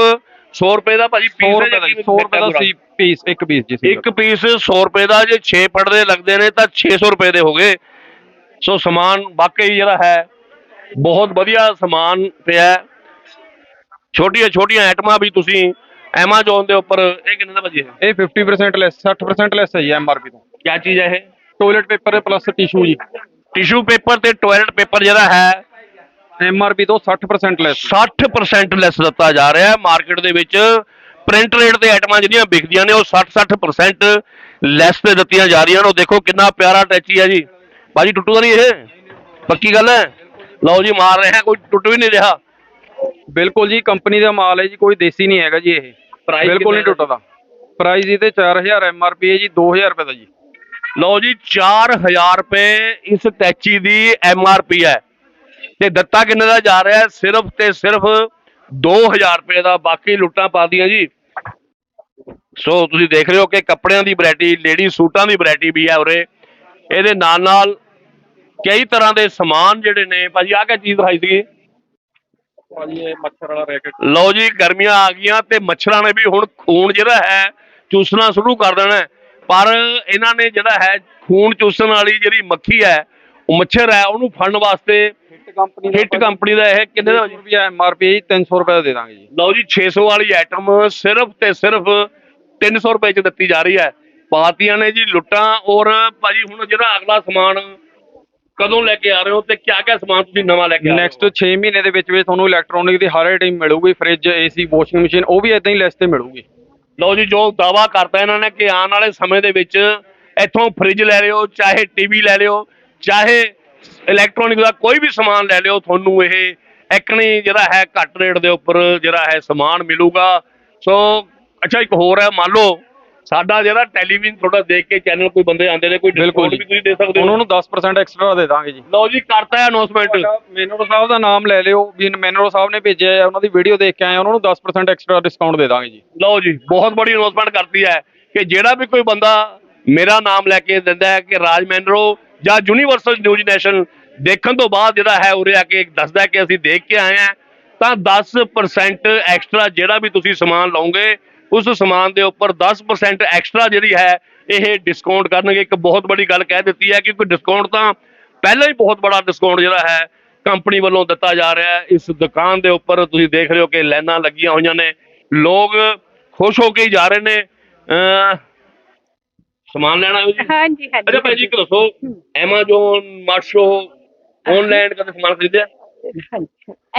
100 ਰੁਪਏ ਦਾ ਭਾਜੀ 100 ਪੀਸ ਜੀ, 100 ਰੁਪਏ ਦਾ ਸੀ ਪੀਸ ਇੱਕ ਪੀਸ ਜੀ ਸੀ। ਇੱਕ ਪੀਸ 100 ਰੁਪਏ ਦਾ ਜੇ 6 ਪਰਦੇ ਲੱਗਦੇ ਨੇ ਤਾਂ 600 ਰੁਪਏ ਦੇ ਹੋ ਗਏ। ਸੋ ਸਮਾਨ ਵਾਕਈ ਜਿਹੜਾ ਹੈ ਬਹੁਤ ਵਧੀਆ ਸਮਾਨ ਪਿਆ। ਹੈ। ਛੋਟੀਆਂ ਛੋਟੀਆਂ ਆਈਟਮਾਂ ਵੀ ਤੁਸੀਂ Amazon ਦੇ ਉੱਪਰ ਇਹ ਕਿੰਨੇ ਦਾ ਭਾਜੀ ਹੈ ਇਹ 50% ਲੈਸ 60% ਲੈਸ ਹੈ ਜੀ MRP ਤੋਂ। ਕੀ ਚੀਜ਼ ਹੈ ਇਹ? ਟਾਇਲਟ ਪੇਪਰ ਪਲੱਸ ਟਿਸ਼ੂ ਜੀ। ਟਿਸ਼ੂ ਪੇਪਰ ਤੇ ਟਾਇਲਟ ਪੇਪਰ ਜਿਹੜਾ ਹੈ MRP ਤੋਂ 60% ਲੈਸ 60% ਲੈਸ ਦਿੱਤਾ ਜਾ ਰਿਹਾ ਹੈ। ਮਾਰਕੀਟ ਦੇ ਵਿੱਚ ਪ੍ਰਿੰਟ ਰੇਟ ਤੇ ਆਈਟਮਾਂ ਜਿਹੜੀਆਂ ਵਿਕਦੀਆਂ ਨੇ ਉਹ 60-60% ਲੈਸ ਤੇ ਦਿੱਤੀਆਂ ਜਾ ਰਹੀਆਂ ਨੇ। ਉਹ ਦੇਖੋ ਕਿੰਨਾ ਪਿਆਰਾ ਟੈਚੀ ਹੈ ਜੀ। ਬਾਜੀ ਟੁੱਟੂਗਾ ਨਹੀਂ ਇਹ? ਪੱਕੀ ਗੱਲ ਹੈ? ਲਓ ਜੀ ਮਾਰ ਰਹੇ ਹੈ ਕੋਈ ਟੁੱਟ ਵੀ ਨਹੀਂ ਰਿਹਾ। ਬਿਲਕੁਲ ਜੀ ਕੰਪਨੀ ਦਾ ਮਾਲ ਹੈ ਜੀ ਕੋਈ ਦੇਸੀ ਨਹੀਂ ਹੈਗਾ ਜੀ ਇਹ। Price ਬਿਲਕੁਲ ਨਹੀਂ? ਟੁੱਟਦਾ। ਪ੍ਰਾਈਸ ਇਹਦੇ 4000 MRP ਹੈ ਜੀ 2000 ਰੁਪਏ ਦਾ ਜੀ। ਲਓ ਜੀ 4000 ਰੁਪਏ ਇਸ ਟੈਚੀ ਦੀ ਐਮਆਰਪੀ ਹੈ। ਤੇ ਦਿੱਤਾ ਕਿੰਨੇ ਦਾ ਜਾ ਰਿਹਾ? ਸਿਰਫ ਤੇ ਸਿਰਫ 2000 ਰੁਪਏ ਦਾ ਬਾਕੀ ਲੁੱਟਾਂ ਪਾਦੀਆਂ ਜੀ। ਸੋ ਤੁਸੀਂ ਦੇਖ ਰਹੇ ਹੋ ਕਿ ਕੱਪੜਿਆਂ ਦੀ ਵੈਰਾਈਟੀ ਲੇਡੀ ਸੂਟਾਂ ਦੀ ਵੈਰਾਈਟੀ ਵੀ ਹੈ ਉਰੇ। ਇਹਦੇ ਨਾਲ ਨਾਲ ਕਈ ਤਰ੍ਹਾਂ ਦੇ ਸਮਾਨ ਜਿਹੜੇ ਨੇ। ਭਾਜੀ ਆਹ ਕਿਆ ਚੀਜ਼ ਦਿਖਾਈ ਸੀਗੀ? ਭਾਜੀ ਇਹ ਮੱਛਰ ਵਾਲਾ ਰੈਕਟ ਲਓ ਜੀ ਗਰਮੀਆਂ ਆ ਗਈਆਂ ਤੇ ਮੱਛਰਾਂ ਨੇ ਵੀ ਹੁਣ ਖੂਨ ਜਿਹੜਾ ਹੈ ਚੂਸਣਾ ਸ਼ੁਰੂ ਕਰ ਦੇਣਾ। ਪਰ ਇਹਨਾਂ ਨੇ ਜਿਹੜਾ ਹੈ ਖੂਨ ਚੂਸਣ ਵਾਲੀ ਜਿਹੜੀ ਮੱਖੀ ਹੈ ਉਹ ਮੱਛਰ ਹੈ ਉਹਨੂੰ ਫੜਨ ਵਾਸਤੇ ਹਿੱਟ ਕੰਪਨੀ ਹਿੱਟ ਕੰਪਨੀ ਦਾ ਇਹ ਕਿੰਨੇ ਦਾ ਜੀ? ਰੁਪਿਆ MRP ਹੈ ਜੀ 300 ਰੁਪਏ ਦਾ ਦੇ ਦਾਂਗੇ ਜੀ ਲਓ ਜੀ 600 ਵਾਲੀ ਆਈਟਮ ਸਿਰਫ ਤੇ ਸਿਰਫ 300 ਰੁਪਏ ਚ ਦਿੱਤੀ ਜਾ ਰਹੀ ਹੈ ਪਾਤੀਆਂ ਨੇ ਜੀ ਲੁੱਟਾਂ ਔਰ ਭਾਜੀ ਹੁਣ ਜਿਹੜਾ ਅਗਲਾ ਸਮਾਨ ਕਦੋਂ ਲੈ ਕੇ ਆ ਰਹੇ ਹੋ ਤੇ ਕਿਆ ਕਿਆ ਸਮਾਨ ਤੁਸੀਂ ਨਵਾਂ ਲੈ ਕੇ ਆ ਰਹੇ ਹੋ? ਨੈਕਸਟ 6 ਮਹੀਨੇ ਦੇ ਵਿੱਚ ਵਿੱਚ ਤੁਹਾਨੂੰ ਇਲੈਕਟ੍ਰੋਨਿਕ ਦੀ ਹਰ ਆਈਟਮ ਮਿਲੂਗੀ ਫ੍ਰਿਜ ਏਸੀ ਵਾਸ਼ਿੰਗ ਮਸ਼ੀਨ ਉਹ ਵੀ ਇਦਾਂ ਹੀ ਲੈਸ ਤੇ ਮਿਲੂਗੀ। ਲਓ ਜੀ ਜੋ ਦਾਵਾ ਕਰਤਾ ਇਹਨਾਂ ਨੇ ਕਿ ਆਉਣ ਵਾਲੇ ਸਮੇਂ ਦੇ ਵਿੱਚ ਇੱਥੋਂ ਫ੍ਰਿਜ ਲੈ ਲਿਓ ਚਾਹੇ ਟੀਵੀ ਲੈ ਲਿਓ ਚਾਹੇ ਇਲੈਕਟ੍ਰੋਨਿਕ ਦਾ ਕੋਈ ਵੀ ਸਮਾਨ ਲੈ ਲਿਓ ਤੁਹਾਨੂੰ ਇਹ ਐਕਣੀ ਜਿਹੜਾ ਹੈ ਘੱਟ ਰੇਟ ਦੇ ਉੱਪਰ ਜਿਹੜਾ ਹੈ ਸਮਾਨ ਮਿਲੂਗਾ। ਸੋ ਅੱਛਾ ਇੱਕ ਹੋਰ ਹੈ ਮੰਨ ਲਓ ਸਾਡਾ ਜਿਹੜਾ ਟੈਲੀਵਿਜ਼ਨ ਥੋੜਾ ਦੇਖ ਕੇ ਚੈਨਲ ਕੋਈ ਬੰਦੇ ਆਉਂਦੇ ਨੇ ਕੋਈ ਬਿਲਕੁਲ ਡਿਸਕਾਊਂਟ ਜੀ। ਵੀ ਤੁਸੀਂ ਦੇ ਸਕਦੇ ਉਹਨਾਂ ਹੋ। ਨੂੰ 10% ਐਕਸਟਰਾ ਦੇ ਦਾਂਗੇ ਜੀ। ਲਓ ਜੀ ਕਰਤਾ ਹੈ ਅਨਾਉਂਸਮੈਂਟ ਮੈਨਰੋ ਸਾਹਿਬ ਦਾ ਨਾਮ ਲੈ ਲਿਓ ਵੀ ਮੈਨਰੋ ਸਾਹਿਬ ਨੇ ਭੇਜਿਆ ਹੈ ਉਹਨਾਂ ਦੀ ਵੀਡੀਓ ਦੇਖ ਕੇ ਆਏ ਉਹਨਾਂ ਨੂੰ 10% ਐਕਸਟਰਾ ਡਿਸਕਾਊਂਟ ਦੇ ਦਾਂਗੇ ਜੀ। ਲਓ ਜੀ ਬਹੁਤ ਬੜੀ ਅਨਾਉਂਸਮੈਂਟ ਕਰਤੀ ਹੈ ਕਿ ਜਿਹੜਾ ਵੀ ਕੋਈ ਬੰਦਾ ਮੇਰਾ ਨਾਮ ਲੈ ਕੇ ਦਿੰਦਾ ਹੈ ਕਿ ਰਾਜ ਮੈਨਰੋ ਜਾਂ ਯੂਨੀਵਰਸਲ ਨਿਊਜ਼ ਨੈਸ਼ਨ ਦੇਖਣ ਤੋਂ ਬਾਅਦ ਜਿਹੜਾ ਹੈ ਉਰੇ ਆ ਕੇ ਦੱਸਦਾ ਹੈ ਕਿ ਅਸੀਂ ਦੇਖ ਕੇ ਆਏ ਹਾਂ ਤਾਂ 10% ਐਕਸਟਰਾ ਜਿਹੜਾ ਵੀ ਤੁਸੀਂ ਸਮਾਨ ਲਓਗੇ ਉਸ ਸਮਾਨ ਦੇ ਉੱਪਰ 10% ਐਕਸਟਰਾ ਜਿਹੜੀ ਹੈ ਇਹ ਡਿਸਕਾਊਂਟ ਕਰਨਗੇ। ਇੱਕ ਬਹੁਤ ਬੜੀ ਗੱਲ ਕਹਿ ਦਿੱਤੀ ਹੈ ਕਿਉਂਕਿ ਡਿਸਕਾਊਂਟ ਤਾਂ ਪਹਿਲਾਂ ਹੀ ਬਹੁਤ ਬੜਾ ਡਿਸਕਾਊਂਟ ਜਿਹੜਾ ਹੈ ਕੰਪਨੀ ਵੱਲੋਂ ਦਿੱਤਾ ਜਾ ਰਿਹਾ ਹੈ। ਇਸ ਦੁਕਾਨ ਦੇ ਉੱਪਰ ਤੁਸੀਂ ਦੇਖ ਰਹੇ ਹੋ ਕਿ ਲਾਈਨਾਂ ਲੱਗੀਆਂ ਹੋਈਆਂ ਨੇ। ਲੋਕ ਖੁਸ਼ ਹੋ ਕੇ ਜਾ ਰਹੇ ਨੇ। ਸਮਾਨ ਲੈਣਾ ਹੈ ਜੀ। ਹਾਂਜੀ ਹਾਂਜੀ। ਅੱਛਾ ਭਾਈ ਜੀ ਦੱਸੋ Amazon ਮਾਰਸ਼ੋ ਆਨਲਾਈਨ ਕਦੇ ਸਮਾਨ ਖਰੀਦਿਆ?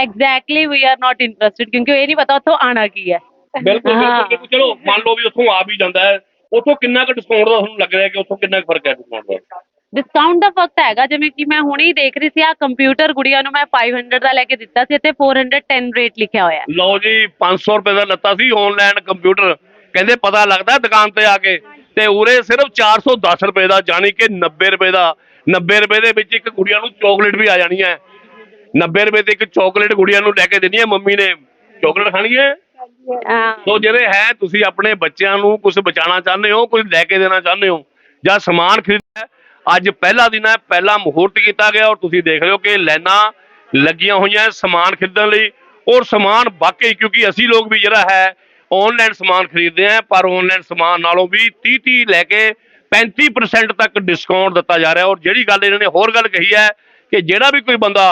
Exactly we are not interested ਕਿਉਂਕਿ ਇਹ ਨਹੀਂ ਪਤਾ ਉੱਥੋਂ ਆਣਾ ਕੀ ਹੈ। ਬਿਲਕੁਲ। ਬਿਲਕੁਲ। ਚਲੋ ਮੰਨ ਲਓ ਵੀ ਉੱਥੋਂ ਆ ਵੀ ਜਾਂਦਾ ਹੈ। ਉੱਥੋਂ ਕਿੰਨਾ ਕੁ ਡਿਸਕਾਊਂਟ ਦਾ ਤੁਹਾਨੂੰ ਲੱਗ ਰਿਹਾ ਕਿ ਉੱਥੋਂ ਕਿੰਨਾ ਕੁ ਫ਼ਰਕ ਹੈ ਡਿਸਕਾਊਂਟ ਦਾ? ਡਿਸਕਾਊਂਟ ਦਾ ਫਕਤ ਹੈਗਾ ਜਿਵੇਂ ਕਿ ਮੈਂ ਹੁਣੇ ਹੀ ਦੇਖ ਰਹੀ ਸੀ ਆ ਕੰਪਿਊਟਰ ਗੁੜੀਆ ਨੂੰ ਮੈਂ 500 ਦਾ ਲੈ ਕੇ ਦਿੱਤਾ ਸੀ ਇੱਥੇ 410 ਰੇਟ ਲਿਖਿਆ ਹੋਇਆ ਹੈ। ਲਓ ਜੀ 500 ਰੁਪਏ ਦਾ ਲੱਤਾ ਸੀ ਆਨਲਾਈਨ ਕੰਪਿਊਟਰ ਕਹਿੰਦੇ ਪਤਾ ਲੱਗਦਾ ਦੁਕਾਨ ਤੇ ਆ ਕੇ ਤੇ ਉਰੇ ਸਿਰਫ 410 ਰੁਪਏ ਦਾ ਜਾਣੀ ਕਿ 90 ਰੁਪਏ ਦਾ। 90 ਰੁਪਏ ਦੇ ਵਿੱਚ ਇੱਕ ਗੁੜੀਆ ਨੂੰ ਚਾਕਲੇਟ ਵੀ ਆ ਜਾਣੀ ਹੈ। 90 ਰੁਪਏ ਤੇ ਇੱਕ ਚਾਕਲੇਟ ਗੁੜੀਆ ਨੂੰ ਲੈ ਕੇ ਦੇਣੀ ਹੈ ਮੰਮੀ ਨੇ। ਚਾਕਲੇਟ ਖਾਣੀ ਹਾਂ, ਸੋ ਜਿਹੜੇ ਹੈ, ਤੁਸੀਂ ਆਪਣੇ ਬੱਚਿਆਂ ਨੂੰ ਕੁਝ ਬਚਾਉਣਾ ਚਾਹੁੰਦੇ ਹੋ ਕੁਝ ਲੈ ਕੇ ਦੇਣਾ ਚਾਹੁੰਦੇ ਹੋ, ਜਾਂ ਸਮਾਨ ਖਰੀਦਣਾ ਅੱਜ ਪਹਿਲਾ ਦਿਨ ਹੈ, ਪਹਿਲਾ ਮੁਹੂਰਤ ਕੀਤਾ ਗਿਆ ਔਰ ਤੁਸੀਂ ਦੇਖ ਰਹੇ ਹੋ ਕਿ ਲਾਈਨਾਂ ਲੱਗੀਆਂ ਹੋਈਆਂ ਸਮਾਨ ਖਰੀਦਣ ਲਈ ਔਰ ਸਮਾਨ ਵਾਕਈ ਕਿਉਂਕਿ ਅਸੀਂ ਲੋਕ ਵੀ ਜਿਹੜਾ ਹੈ ਆਨਲਾਈਨ ਸਮਾਨ ਖਰੀਦਦੇ ਆ ਪਰ ਆਨਲਾਈਨ ਸਮਾਨ ਨਾਲੋਂ ਵੀ 30 30 ਲੈ ਕੇ 35% ਤੱਕ ਡਿਸਕਾਊਂਟ ਦਿੱਤਾ ਜਾ ਰਿਹਾ ਔਰ ਜਿਹੜੀ ਗੱਲ ਇਹਨਾਂ ਨੇ ਹੋਰ ਗੱਲ ਕਹੀ ਹੈ ਕਿ ਜਿਹੜਾ ਵੀ ਕੋਈ ਬੰਦਾ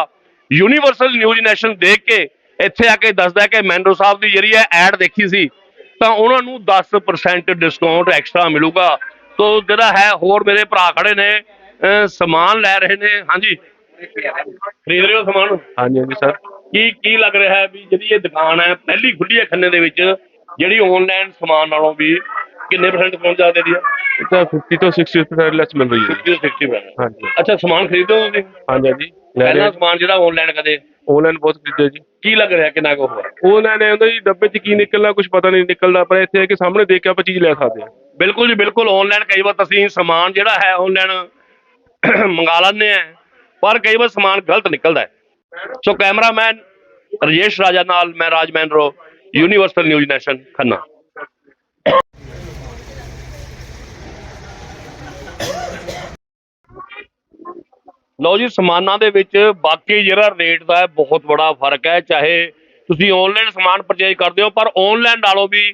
ਯੂਨੀਵਰਸਲ ਨਿਊਜ਼ ਨੈਸ਼ਨ ਦੇਖ ਕੇ ਇੱਥੇ ਆ ਕੇ ਦੱਸਦਾ ਕਿ ਮੈਨਰੋ ਸਾਹਿਬ ਦੀ ਜਿਹੜੀ ਹੈ ਐਡ ਦੇਖੀ ਸੀ ਤਾਂ ਉਹਨਾਂ ਨੂੰ 10% ਡਿਸਕਾਊਂਟ ਐਕਸਟਰਾ ਮਿਲੂਗਾ। ਤੋ ਜਿਹੜਾ ਹੈ ਹੋਰ ਮੇਰੇ ਭਰਾ ਖੜੇ ਨੇ ਸਮਾਨ ਲੈ ਰਹੇ ਨੇ। ਹਾਂਜੀ। ਖਰੀਦ ਰਹੇ ਹੋ ਸਮਾਨ? ਹਾਂਜੀ ਹਾਂਜੀ ਸਰ। ਕੀ ਕੀ ਲੱਗ ਰਿਹਾ ਹੈ ਵੀ ਜਿਹੜੀ ਇਹ ਦੁਕਾਨ ਹੈ ਪਹਿਲੀ ਖੁੱਲੀ ਹੈ ਖੰਨੇ ਦੇ ਵਿੱਚ ਜਿਹੜੀ ਆਨਲਾਈਨ ਸਮਾਨ ਨਾਲੋਂ ਵੀ ਕਿੰਨੇ ਪਰਸੈਂਟ ਪਹੁੰਚ ਜਾਂਦੇ ਦੀ ਹੈ ਇਹ ਤਾਂ 50 ਤੋਂ 60% ਲੈਸ ਮਿਲ ਰਹੀ ਹੈ। 50 ਤੋਂ 60% ਹਾਂਜੀ। ਅੱਛਾ ਸਮਾਨ ਖਰੀਦੋ ਤੁਸੀਂ? ਹਾਂਜੀ ਹਾਂਜੀ। ਲੈ ਪਹਿਲਾ ਰਹੇ ਸਮਾਨ ਜਿਹੜਾ ਆਨਲਾਈਨ ਕਦੇ? ਆਨਲਾਈਨ ਬਹੁਤ ਖਰੀਦਿਆ ਜੀ। ਕੀ ਲੱਗ ਰਿਹਾ ਕਿੰਨਾ ਕੁ ਹੋਇਆ? ਆਨਲਾਈਨ ਇਹ ਹੁੰਦਾ ਜੀ ਡੱਬੇ 'ਚ ਕੀ ਨਿਕਲਣਾ ਕੁਝ ਪਤਾ ਨਹੀਂ ਨਿਕਲਦਾ ਪਰ ਇੱਥੇ ਹੈ ਕਿ ਸਾਹਮਣੇ ਦੇਖ ਕੇ ਆਪਾਂ ਚੀਜ਼ ਲੈ ਸਕਦੇ ਹਾਂ। ਬਿਲਕੁਲ ਜੀ ਬਿਲਕੁਲ। ਆਨਲਾਈਨ ਕਈ ਵਾਰ ਅਸੀਂ ਸਮਾਨ ਜਿਹੜਾ ਹੈ ਆਨਲਾਈਨ ਮੰਗਾ ਲੈਂਦੇ ਆ ਪਰ ਕਈ ਵਾਰ ਸਮਾਨ ਗਲਤ ਨਿਕਲਦਾ ਹੈ। ਸੋ ਕੈਮਰਾਮੈਨ ਰਜੇਸ਼ ਰਾਜਾ ਨਾਲ ਮੈਂ ਰਾਜਮੈਨ ਰੋ ਯੂਨੀਵਰਸਲ ਨਿਊਜ਼ ਨੈਸ਼ਨ ਖੰਨਾ। ਲਓ ਜੀ ਸਮਾਨਾਂ ਦੇ ਵਿੱਚ ਬਾਕੀ ਜਿਹੜਾ ਰੇਟ ਦਾ ਹੈ ਬਹੁਤ ਬੜਾ ਫ਼ਰਕ ਹੈ। ਚਾਹੇ ਤੁਸੀਂ ਆਨਲਾਈਨ ਸਮਾਨ ਪਰਚੇਜ ਕਰਦੇ ਹੋ ਪਰ ਆਨਲਾਈਨ ਨਾਲੋਂ ਵੀ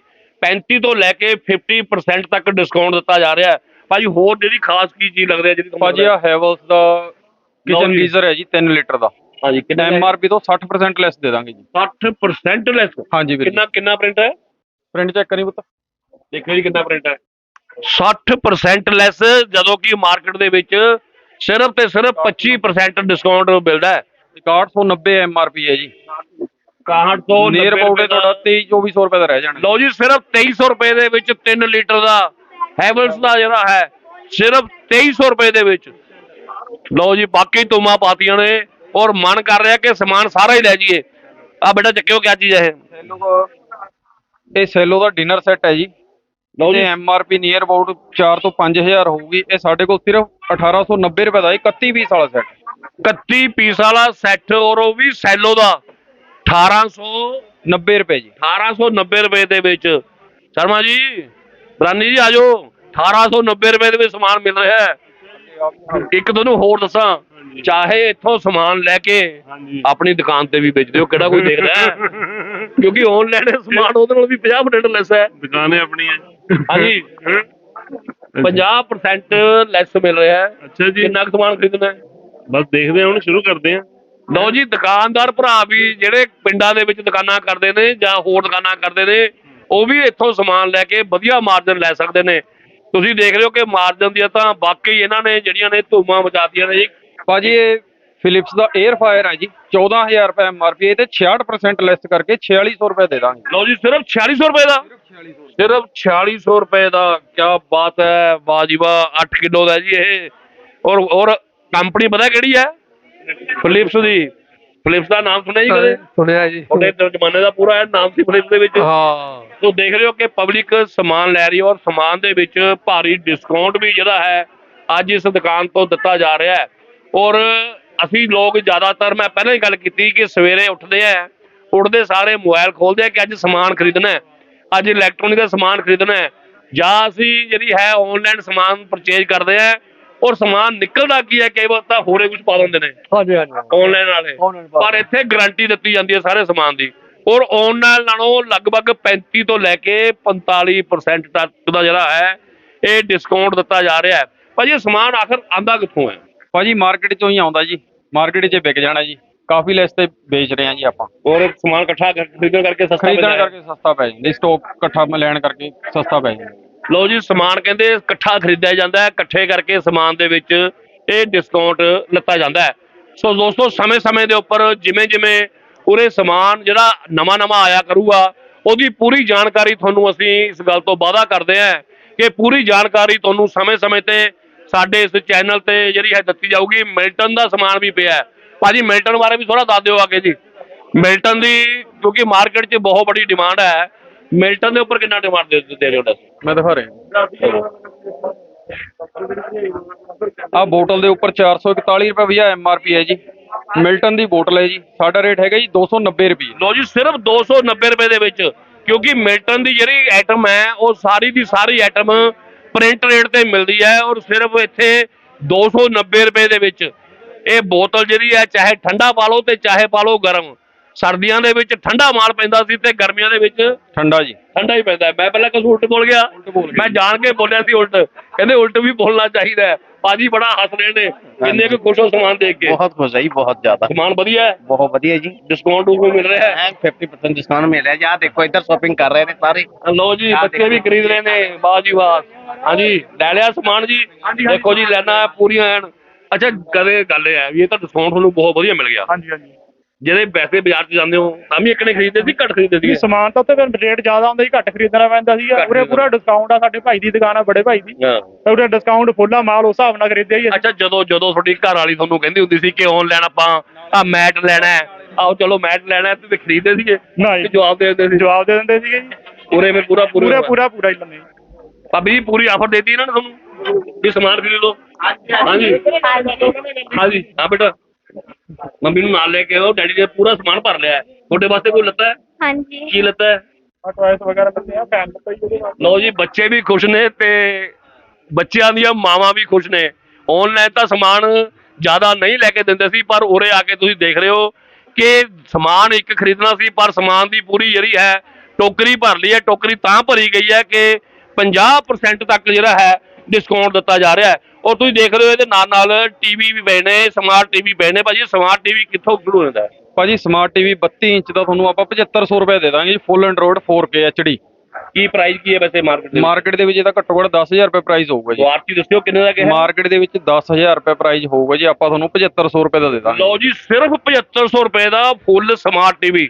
35 ਤੋਂ ਲੈ ਕੇ 50% ਤੱਕ ਡਿਸਕਾਊਂਟ ਦਿੱਤਾ ਜਾ ਰਿਹਾ ਹੈ। ਭਾਜੀ ਹੋਰ ਜਿਹੜੀ ਖਾਸ ਕੀ ਚੀਜ਼ ਲੱਗਦੀ ਹੈ ਜਿਹੜੀ ਭਾਜੀ ਆ ਹੈਵਲਸ ਦਾ ਕਿਚਨ। ਗੀਜ਼ਰ ਹੈ ਜੀ 3 ਲੀਟਰ ਦਾ। ਹਾਂਜੀ ਕਿੰਨਾ ਐਮਆਰਪੀ ਤੋਂ 60% ਲੈਸ ਦੇ ਦਾਂਗੇ ਜੀ। 60% ਲੈਸ ਹਾਂਜੀ ਵੀਰ ਕਿੰਨਾ ਕਿੰਨਾ ਪ੍ਰਿੰਟ ਹੈ? ਪ੍ਰਿੰਟ ਚੈੱਕ ਕਰੀ ਪੁੱਤ। ਦੇਖੋ ਜੀ ਕਿੰਨਾ ਪ੍ਰਿੰਟ ਹੈ। 60% ਲੈਸ ਜਦੋਂ ਕਿ ਮਾਰਕੀਟ ਦੇ ਵਿੱਚ ਸਿਰਫ ਤੇ ਸਿਰਫ 25% ਡਿਸਕਾਊਂਟ ਮਿਲਦਾ ਹੈ। 6190 ਐਮਆਰਪੀ ਹੈ ਜੀ। 61 ਤੋਂ ਨੀਅਰ ਅਬਾਊਟ ਤੁਹਾਡਾ 23 2400 ਰੁਪਏ ਦਾ ਰਹਿ ਜਾਣਾ। ਲਓ ਜੀ ਸਿਰਫ 2300 ਰੁਪਏ ਦੇ ਵਿੱਚ 3 ਲੀਟਰ ਦਾ ਹੈਵਲਸ ਦਾ ਜਿਹੜਾ ਹੈ ਸਿਰਫ 2300 ਰੁਪਏ ਦੇ ਵਿੱਚ। ਲਓ ਜੀ ਬਾਕੀ ਤੁਮਾਂ ਪਾਤੀਆਂ ਨੇ ਔਰ ਮਨ ਕਰ ਰਿਹਾ ਕਿ ਸਮਾਨ ਸਾਰਾ ਹੀ ਲੈ ਜਾਈਏ। ਆ ਬੇਟਾ ਚੱਕਿਓ ਕਿਆ ਚੀਜ਼ ਹੈ ਇਹ? ਸੈਲੋ ਦਾ ਡਿਨਰ ਸੈੱਟ ਹੈ ਜੀ। ਲਓ ਜੀ। ਐਮਆਰਪੀ ਨੀਅਰ ਅਬਾਊਟ 4 ਤੋਂ 5000 ਹੋਊਗੀ। ਇਹ ਸਾਡੇ ਕੋਲ ਸਿਰਫ 1890 ਰੁਪਏ ਦਾ ਹੈ, 31 ਪੀਸ ਵਾਲਾ ਸੈੱਟ 31 ਪੀਸ ਵਾਲਾ ਸੈੱਟ ਔਰ ਉਹ ਵੀ ਸੈਲੋ ਦਾ। 1800 90 ਰੁਪਏ ਜੀ। 1890 ਰੁਪਏ ਦੇ ਵਿੱਚ। ਸ਼ਰਮਾ ਜੀ ਬਰਾਨੀ ਜੀ ਆਜੋ 1890 ਰੁਪਏ ਦੇ ਵਿੱਚ ਸਮਾਨ ਮਿਲ ਰਿਹਾ ਹੈ। ਇੱਕ ਤੁਹਾਨੂੰ ਹੋਰ ਦੱਸਾਂ ਚਾਹੇ ਇੱਥੋਂ ਸਮਾਨ ਲੈ ਕੇ ਆਪਣੀ ਦੁਕਾਨ ਤੇ ਵੀ ਵੇਚ ਦਿਓ ਕਿਹੜਾ ਕੋਈ ਦੇਖਦਾ ਕਿਉਂਕਿ ਆਨਲਾਈਨ ਸਮਾਨ ਉਹਦੇ ਨਾਲ ਵੀ 50% ਲੈਸ ਹੈ। ਦੁਕਾਨ ਹੈ ਆਪਣੀ ਹੈ ਹਾਂਜੀ। 50% ਲੈਸ ਮਿਲ ਰਿਹਾ ਹੈ। ਅੱਛਾ ਜੀ। ਕਿੰਨਾ ਕੁ ਸਮਾਨ ਖਰੀਦਣਾ ਹੈ? ਬਸ ਦੇਖਦੇ ਹਾਂ ਹੁਣ ਸ਼ੁਰੂ ਕਰਦੇ ਹਾਂ। ਲਓ ਜੀ ਦੁਕਾਨਦਾਰ ਭਰਾ ਵੀ ਜਿਹੜੇ ਪਿੰਡਾਂ ਦੇ ਵਿੱਚ ਦੁਕਾਨਾਂ ਕਰਦੇ ਨੇ ਜਾਂ ਹੋਰ ਦੁਕਾਨਾਂ ਕਰਦੇ ਨੇ ਉਹ ਵੀ ਇੱਥੋਂ ਸਮਾਨ ਲੈ ਕੇ ਵਧੀਆ ਮਾਰਜਨ ਲੈ ਸਕਦੇ ਨੇ। ਤੁਸੀਂ ਦੇਖ ਰਹੇ ਹੋ ਕਿ ਮਾਰਜਨ ਦੀਆਂ ਤਾਂ ਵਾਕਈ ਇਹਨਾਂ ਨੇ ਜਿਹੜੀਆਂ ਨੇ ਧੂਮਾਂ ਮਚਾਤੀਆਂ ਨੇ ਜੀ। ਭਾਜੀ ਇਹ ਫਿਲਿਪਸ ਦਾ 에ਅਰ ਫਾਇਰ ਹੈ ਜੀ 14000 ਰੁਪਏ ਐਮਆਰਪੀ ਇਹ ਤੇ 66% ਲੈਸ ਕਰਕੇ 4600 ਰੁਪਏ ਦੇ ਦਾਂਗੇ। ਲਓ ਜੀ ਸਿਰਫ 4600 ਰੁਪਏ ਦਾ। ਸਿਰਫ 4600 ਰੁਪਏ ਦਾ ਕੀ ਬਾਤ ਹੈ ਬਾਜੀਵਾ 8 ਕਿਲੋ ਦਾ ਜੀ ਇਹ। ਔਰ ਔਰ ਕੰਪਨੀ ਪਤਾ ਕਿਹੜੀ ਹੈ? ਫਿਲਿਪਸ ਦੀ। ਫਿਲਿਪਸ ਦਾ ਨਾਮ ਸੁਣਿਆ ਜੀ ਕਦੇ? ਸੁਣਿਆ ਜੀ। ਉਹਦੇ ਜ਼ਮਾਨੇ ਦਾ ਪੂਰਾ ਇਹ ਨਾਮ ਸੀ ਫਿਲਿਪਸ ਦੇ ਵਿੱਚ। ਹਾਂ। ਤੋ ਦੇਖ ਰਹੇ ਹੋ ਕਿ ਪਬਲਿਕ ਸਮਾਨ ਲੈ ਰਹੀ ਹੈ ਔਰ ਸਮਾਨ ਦੇ ਵਿੱਚ ਭਾਰੀ ਡਿਸਕਾਊਂਟ ਵੀ ਜਿਹੜਾ ਹੈ ਅੱਜ ਇਸ ਦੁਕਾਨ ਤੋਂ ਦਿੱਤਾ ਜਾ ਰਿਹਾ ਹੈ। ਔਰ ਅਸੀਂ ਲੋਕ ਜ਼ਿਆਦਾਤਰ ਮੈਂ ਪਹਿਲਾਂ ਹੀ ਗੱਲ ਕੀਤੀ ਕਿ ਸਵੇਰੇ ਉੱਠਦੇ ਆ ਉੱਠਦੇ ਸਾਰੇ ਮੋਬਾਈਲ ਖੋਲਦੇ ਆ ਕਿ ਅੱਜ ਸਮਾਨ ਖਰੀਦਣਾ ਹੈ। ਅੱਜ ਇਲੈਕਟ੍ਰੋਨਿਕ ਦਾ ਸਮਾਨ ਖਰੀਦਣਾ ਹੈ। ਜਾਂ ਅਸੀਂ ਜਿਹੜੀ ਹੈ ਆਨਲਾਈਨ ਸਮਾਨ ਪਰਚੇਜ ਕਰਦੇ ਆ ਔਰ ਸਮਾਨ ਨਿਕਲਦਾ ਕੀ ਹੈ ਕਈ ਵਾਰ ਤਾਂ ਹੋਰੇ ਕੁਝ ਪਾ ਦਿੰਦੇ ਨੇ। ਹਾਂਜੀ ਹਾਂਜੀ ਆਨਲਾਈਨ ਵਾਲੇ। ਪਰ ਇੱਥੇ ਗਾਰੰਟੀ ਦਿੱਤੀ ਜਾਂਦੀ ਹੈ ਸਾਰੇ ਸਮਾਨ ਦੀ। ਔਰ ਆਨਲਾਈਨ ਨਾਲੋਂ ਲਗਭਗ 35 ਤੋਂ ਲੈ ਕੇ 45% ਤੱਕ ਦਾ ਜਿਹੜਾ ਹੈ ਇਹ ਡਿਸਕਾਊਂਟ ਦਿੱਤਾ ਜਾ ਰਿਹਾ ਹੈ। ਭਾਜੀ ਇਹ ਸਮਾਨ ਆਖਰ ਆਂਦਾ ਕਿੱਥੋਂ ਹੈ? ਭਾਜੀ ਮਾਰਕੀਟ ਚੋਂ ਹੀ ਆਉਂਦਾ ਜੀ। ਮਾਰਕੀਟ 'ਚ ਵਿਕ ਜਾਣਾ ਜੀ। ਕਾਫੀ ਲੈਸ ਤੇ ਵੇਚ ਰਹੇ ਹਾਂ ਜੀ ਆਪਾਂ। ਔਰ ਸਮਾਨ ਇਕੱਠਾ ਕਰ- ਖਰੀਦਣ ਕਰਕੇ ਸਸਤਾ ਖਰੀਦਣ ਮਿਲਦਾ ਹੈ ਕਰਕੇ ਸਸਤਾ ਪੈ ਜਾਂਦਾ। ਸਟਾਕ ਇਕੱਠਾ ਮ- ਲੈਣ ਕਰਕੇ ਸਸਤਾ ਪੈ ਜਾਂਦਾ। ਲਓ ਜੀ ਸਮਾਨ ਕਹਿੰਦੇ ਇਕੱਠਾ ਖਰੀਦਿਆ ਜਾਂਦਾ ਹੈ। ਇਕੱਠੇ ਕਰਕੇ ਸਮਾਨ ਦੇ ਵਿੱਚ ਇਹ ਡਿਸਕਾਊਂਟ ਲਿੱਤਾ ਜਾਂਦਾ ਹੈ। ਸੋ ਦੋਸਤੋ ਸਮੇਂ-ਸਮੇਂ ਦੇ ਉੱਪਰ ਜਿਵੇਂ-ਜਿਵੇਂ ਉਰੇ ਸਮਾਨ ਜਿਹੜਾ ਨਵਾਂ-ਨਵਾਂ ਆਇਆ ਕਰੂਗਾ ਉਹਦੀ ਪੂਰੀ ਜਾਣਕਾਰੀ ਤੁਹਾਨੂੰ ਅਸੀਂ ਇਸ ਗੱਲ ਤੋਂ ਵਾਅਦਾ ਕਰਦੇ ਹਾਂ ਕਿ ਪੂਰੀ ਜਾਣਕਾਰੀ ਤੁਹਾਨੂੰ ਸਮੇਂ-ਸਮੇਂ ਤੇ ਸਾਡੇ ਇਸ ਚੈਨਲ ਤੇ ਜਿਹੜੀ ਹੈ ਦਿੱਤੀ ਜਾਊਗੀ। ਮਿਲਟਨ ਦਾ ਸਮਾਨ ਵੀ ਪਿਆ ਹੈ। ਭਾਜੀ ਮਿਲਟਨ ਬਾਰੇ ਵੀ ਥੋੜਾ ਦੱਸ ਦਿਓ ਆਗੇ ਜੀ। ਮਿਲਟਨ ਦੀ ਕਿਉਂਕਿ ਮਾਰਕੀਟ 'ਚ ਬਹੁਤ ਬੜੀ ਡਿਮਾਂਡ ਹੈ। ਮਿਲਟਨ ਦੇ ਉੱਪਰ ਕਿੰਨਾ ਡਿਮਾਂਡ ਦੇ ਦੇ ਰਹੇ ਹੋ ਦੱਸੋ? ਮੈਂ ਦਿਖਾ ਰਿਹਾ। ਆ ਬੋਟਲ ਦੇ ਉੱਪਰ 441 ਰੁਪਏ ਭਈਆ ਐਮਆਰਪੀ ਹੈ ਜੀ। ਮਿਲਟਨ ਦੀ ਬੋਟਲ ਹੈ ਜੀ। ਸਾਡਾ ਰੇਟ ਹੈਗਾ ਜੀ 290 ਰੁਪਏ। ਲੋ ਜੀ ਸਿਰਫ 290 ਰੁਪਏ ਦੇ ਵਿੱਚ ਕਿਉਂਕਿ ਮਿਲਟਨ ਦੀ ਜਿਹੜੀ ਆਈਟਮ ਹੈ ਉਹ ਸਾਰੀ ਦੀ ਸਾਰੀ ਆਈਟਮ ਪ੍ਰਿੰਟ ਰੇਟ ਤੇ ਮਿਲਦੀ ਹੈ ਔਰ ਸਿਰਫ ਇੱਥੇ 290 ਰੁਪਏ ਦੇ ਵਿੱਚ। ਇਹ ਬੋਤਲ ਜਿਹੜੀ ਹੈ ਚਾਹੇ ਠੰਡਾ ਪਾ ਲਓ ਤੇ ਚਾਹੇ ਪਾ ਲਓ ਗਰਮ। ਸਰਦੀਆਂ ਦੇ ਵਿੱਚ ਠੰਡਾ ਮਾਲ ਪੈਂਦਾ ਸੀ ਤੇ ਗਰਮੀਆਂ ਦੇ ਵਿੱਚ ਠੰਡਾ ਜੀ। ਠੰਡਾ ਹੀ ਪੈਂਦਾ। ਮੈਂ ਪਹਿਲਾਂ ਕੁਝ ਉਲਟ ਬੋਲ ਗਿਆ। ਮੈਂ ਜਾਣ ਕੇ ਬੋਲਿਆ ਸੀ ਉਲਟ। ਕਹਿੰਦੇ ਉਲਟ ਵੀ ਬੋਲਣਾ ਚਾਹੀਦਾ ਹੈ। ਭਾਜੀ ਬੜਾ ਹੱਸ ਰਹੇ ਨੇ। ਕਿੰਨੇ ਕੁ ਖੁਸ਼ ਹੋ ਸਮਾਨ ਦੇਖ ਕੇ। ਬਹੁਤ ਖੁਸ਼ ਹੈ ਜੀ ਬਹੁਤ ਜ਼ਿਆਦਾ। ਸਮਾਨ ਵਧੀਆ ਹੈ? ਬਹੁਤ ਵਧੀਆ ਜੀ। ਡਿਸਕਾਊਂਟ ਵੀ ਮਿਲ ਰਿਹਾ ਹੈ? ਐਨ 50% ਡਿਸਕਾਊਂਟ ਮਿਲ ਰਿਹਾ ਜੀ। ਆਹ ਦੇਖੋ ਇੱਧਰ ਸ਼ਾਪਿੰਗ ਕਰ ਰਹੇ ਨੇ ਸਾਰੇ। ਲੋ ਜੀ ਬੱਚੇ ਵੀ। ਖਰੀਦ ਰਹੇ ਨੇ। ਵਾਹ ਜੀ ਵਾਹ। ਹਾਂਜੀ ਲੈ ਲਿਆ ਸਮਾਨ ਜੀ। ਦੇਖੋ ਜੀ ਲੈਣਾ ਪੂਰੀਆਂ ਐਨ। ਅੱਛਾ ਕਦੇ ਗੱਲ ਇਹ ਹੈ ਵੀ ਇਹ ਤਾਂ ਡਿਸਕਾਊਂਟ ਤੁਹਾਨੂੰ ਬਹੁਤ ਵਧੀਆ ਮਿਲ ਗਿਆ। ਹਾਂਜੀ ਹਾਂਜੀ। ਜਿਹੜੇ ਵੈਸੇ ਬਾਜ਼ਾਰ 'ਚ ਜਾਂਦੇ ਹੋ ਤਾਂ ਵੀ ਇੱਕ ਨੇ ਖਰੀਦਦੇ ਸੀ ਘੱਟ ਖਰੀਦਦੇ ਸੀ ਸਮਾਨ ਤਾਂ ਉੱਤੇ ਫਿਰ ਰੇਟ ਜ਼ਿਆਦਾ ਹੁੰਦਾ ਜੀ ਘੱਟ ਖਰੀਦਣਾ ਪੈਂਦਾ ਸੀਗਾ। ਘੱਟ ਉਰੇ ਪੂਰਾ ਡਿਸਕਾਊਂਟ ਆ ਸਾਡੇ ਭਾਈ ਦੀ ਦੁਕਾਨ ਆ ਬੜੇ ਭਾਈ ਦੀ। ਹਾਂ। ਤਾਂ ਉਰੇ ਡਿਸਕਾਊਂਟ ਫੁੱਲਾ ਮਾਲ ਉਸ ਹਿਸਾਬ ਨਾਲ ਖਰੀਦਿਆ ਅਸੀਂ। ਅੱਛਾ ਜਦੋਂ ਜਦੋਂ ਤੁਹਾਡੀ ਘਰ ਵਾਲੀ ਤੁਹਾਨੂੰ ਕਹਿੰਦੀ ਹੁੰਦੀ ਸੀ ਕਿ ਆਨਲਾਈਨ ਆਪਾਂ ਆ ਮੈਟ ਲੈਣਾ ਹੈ ਆਓ ਚਲੋ ਮੈਟ ਲੈਣਾ ਹੈ ਤੁਸੀਂ ਖਰੀਦਦੇ ਸੀਗੇ? ਨਾ ਜੀ ਕਿ ਜਵਾਬ ਦੇ ਦਿੰਦੇ ਸੀ? ਜਵਾਬ ਦੇ ਦਿੰਦੇ ਸੀਗੇ ਜੀ। ਪੂਰੇ ਮੇ ਪੂਰਾ ਪੂਰਾ ਪੂਰਾ ਪੂਰਾ ਪੂਰਾ ਹੀ ਲੰਮੇ ਭਾਬੀ ਜੀ ਪੂਰੀ ਆਫਰ ਦੇਤੀ ਇਹਨਾਂ ਨੇ ਤੁਹਾਨੂੰ? ਵੀ ਸਮਾਨ ਖਰੀਦ ਲਓ। ਹਾਂਜੀ। ਹਾਂਜੀ। ਹਾਂ ਬੇਟਾ। ਮੰਮੀ ਨੂੰ ਨਾਲ ਲੈ ਕੇ ਆਓ। ਡੈਡੀ ਨੇ ਪੂਰਾ ਸਮਾਨ ਭਰ ਲਿਆ ਹੈ। ਤੁਹਾਡੇ ਵਾਸਤੇ ਕੋਈ ਲੱਤਾ ਹੈ? ਹਾਂਜੀ। ਕੀ ਲੱਤਾ ਹੈ? ਆ ਟੌਇਸ ਵਗੈਰਾ ਲੱਗੇ ਆ ਫੈਨ ਉਹਦੇ ਨਾਲ ਲਓ ਜੀ ਬੱਚੇ ਵੀ ਖੁਸ਼ ਨੇ ਤੇ ਬੱਚਿਆਂ ਦੀਆਂ ਮਾਵਾਂ ਵੀ ਖੁਸ਼ ਨੇ। ਆਨਲਾਈਨ ਤਾਂ ਸਮਾਨ ਜ਼ਿਆਦਾ ਨਹੀਂ ਲੈ ਕੇ ਦਿੰਦੇ ਸੀ ਪਰ ਉਰੇ ਆ ਕੇ ਤੁਸੀਂ ਦੇਖ ਰਹੇ ਹੋ ਕਿ ਸਮਾਨ ਇੱਕ ਖਰੀਦਣਾ ਸੀ ਪਰ ਸਮਾਨ ਦੀ ਪੂਰੀ ਜਿਹੜੀ ਹੈ ਟੋਕਰੀ ਭਰ ਲਈ ਹੈ। ਟੋਕਰੀ ਤਾਂ ਭਰੀ ਗਈ ਹੈ ਕਿ 50% ਤੱਕ ਜਿਹੜਾ ਹੈ ਡਿਸਕਾਊਂਟ ਦਿੱਤਾ ਜਾ ਰਿਹਾ ਹੈ। ਔਰ ਤੁਸੀਂ ਦੇਖ ਰਹੇ ਹੋ ਇਹਦੇ ਨਾਲ ਨਾਲ ਟੀਵੀ ਵੀ ਨੇ ਸਮਾਰਟ ਟੀਵੀ ਨੇ। ਭਾਜੀ ਸਮਾਰਟ ਟੀਵੀ ਕਿੱਥੋਂ ਸ਼ੁਰੂ ਹੋ ਜਾਂਦਾ ਹੈ ਭਾਜੀ ਸਮਾਰਟ ਟੀਵੀ 32 ਇੰਚ ਦਾ ਤੁਹਾਨੂੰ ਆਪਾਂ 7500 ਰੁਪਏ ਦੇ ਦਾਂਗੇ ਜੀ ਫੁੱਲ ਐਂਡਰੋਇਡ 4K HD ਕੀ ਪ੍ਰਾਈਸ ਕੀ ਹੈ ਵੈਸੇ ਮਾਰਕੀਟ ਦੇ ਮਾਰਕੀਟ ਦੇ ਵਿੱਚ ਇਹਦਾ ਘੱਟੋ ਘੱਟ 10000 ਰੁਪਏ ਪ੍ਰਾਈਸ ਹੋਊਗਾ ਜੀ। ਆਰਤੀ ਦੱਸਿਓ ਕਿੰਨੇ ਦਾ ਕਿਹਾ? ਮਾਰਕੀਟ ਦੇ ਵਿੱਚ 10000 ਰੁਪਏ ਪ੍ਰਾਈਸ ਹੋਊਗਾ ਜੀ ਆਪਾਂ ਤੁਹਾਨੂੰ 7500 ਰੁਪਏ ਦਾ ਦੇ ਦਾਂਗੇ। ਲਓ ਜੀ ਸਿਰਫ 7500 ਰੁਪਏ ਦਾ ਫੁੱਲ ਸਮਾਰਟ ਟੀਵੀ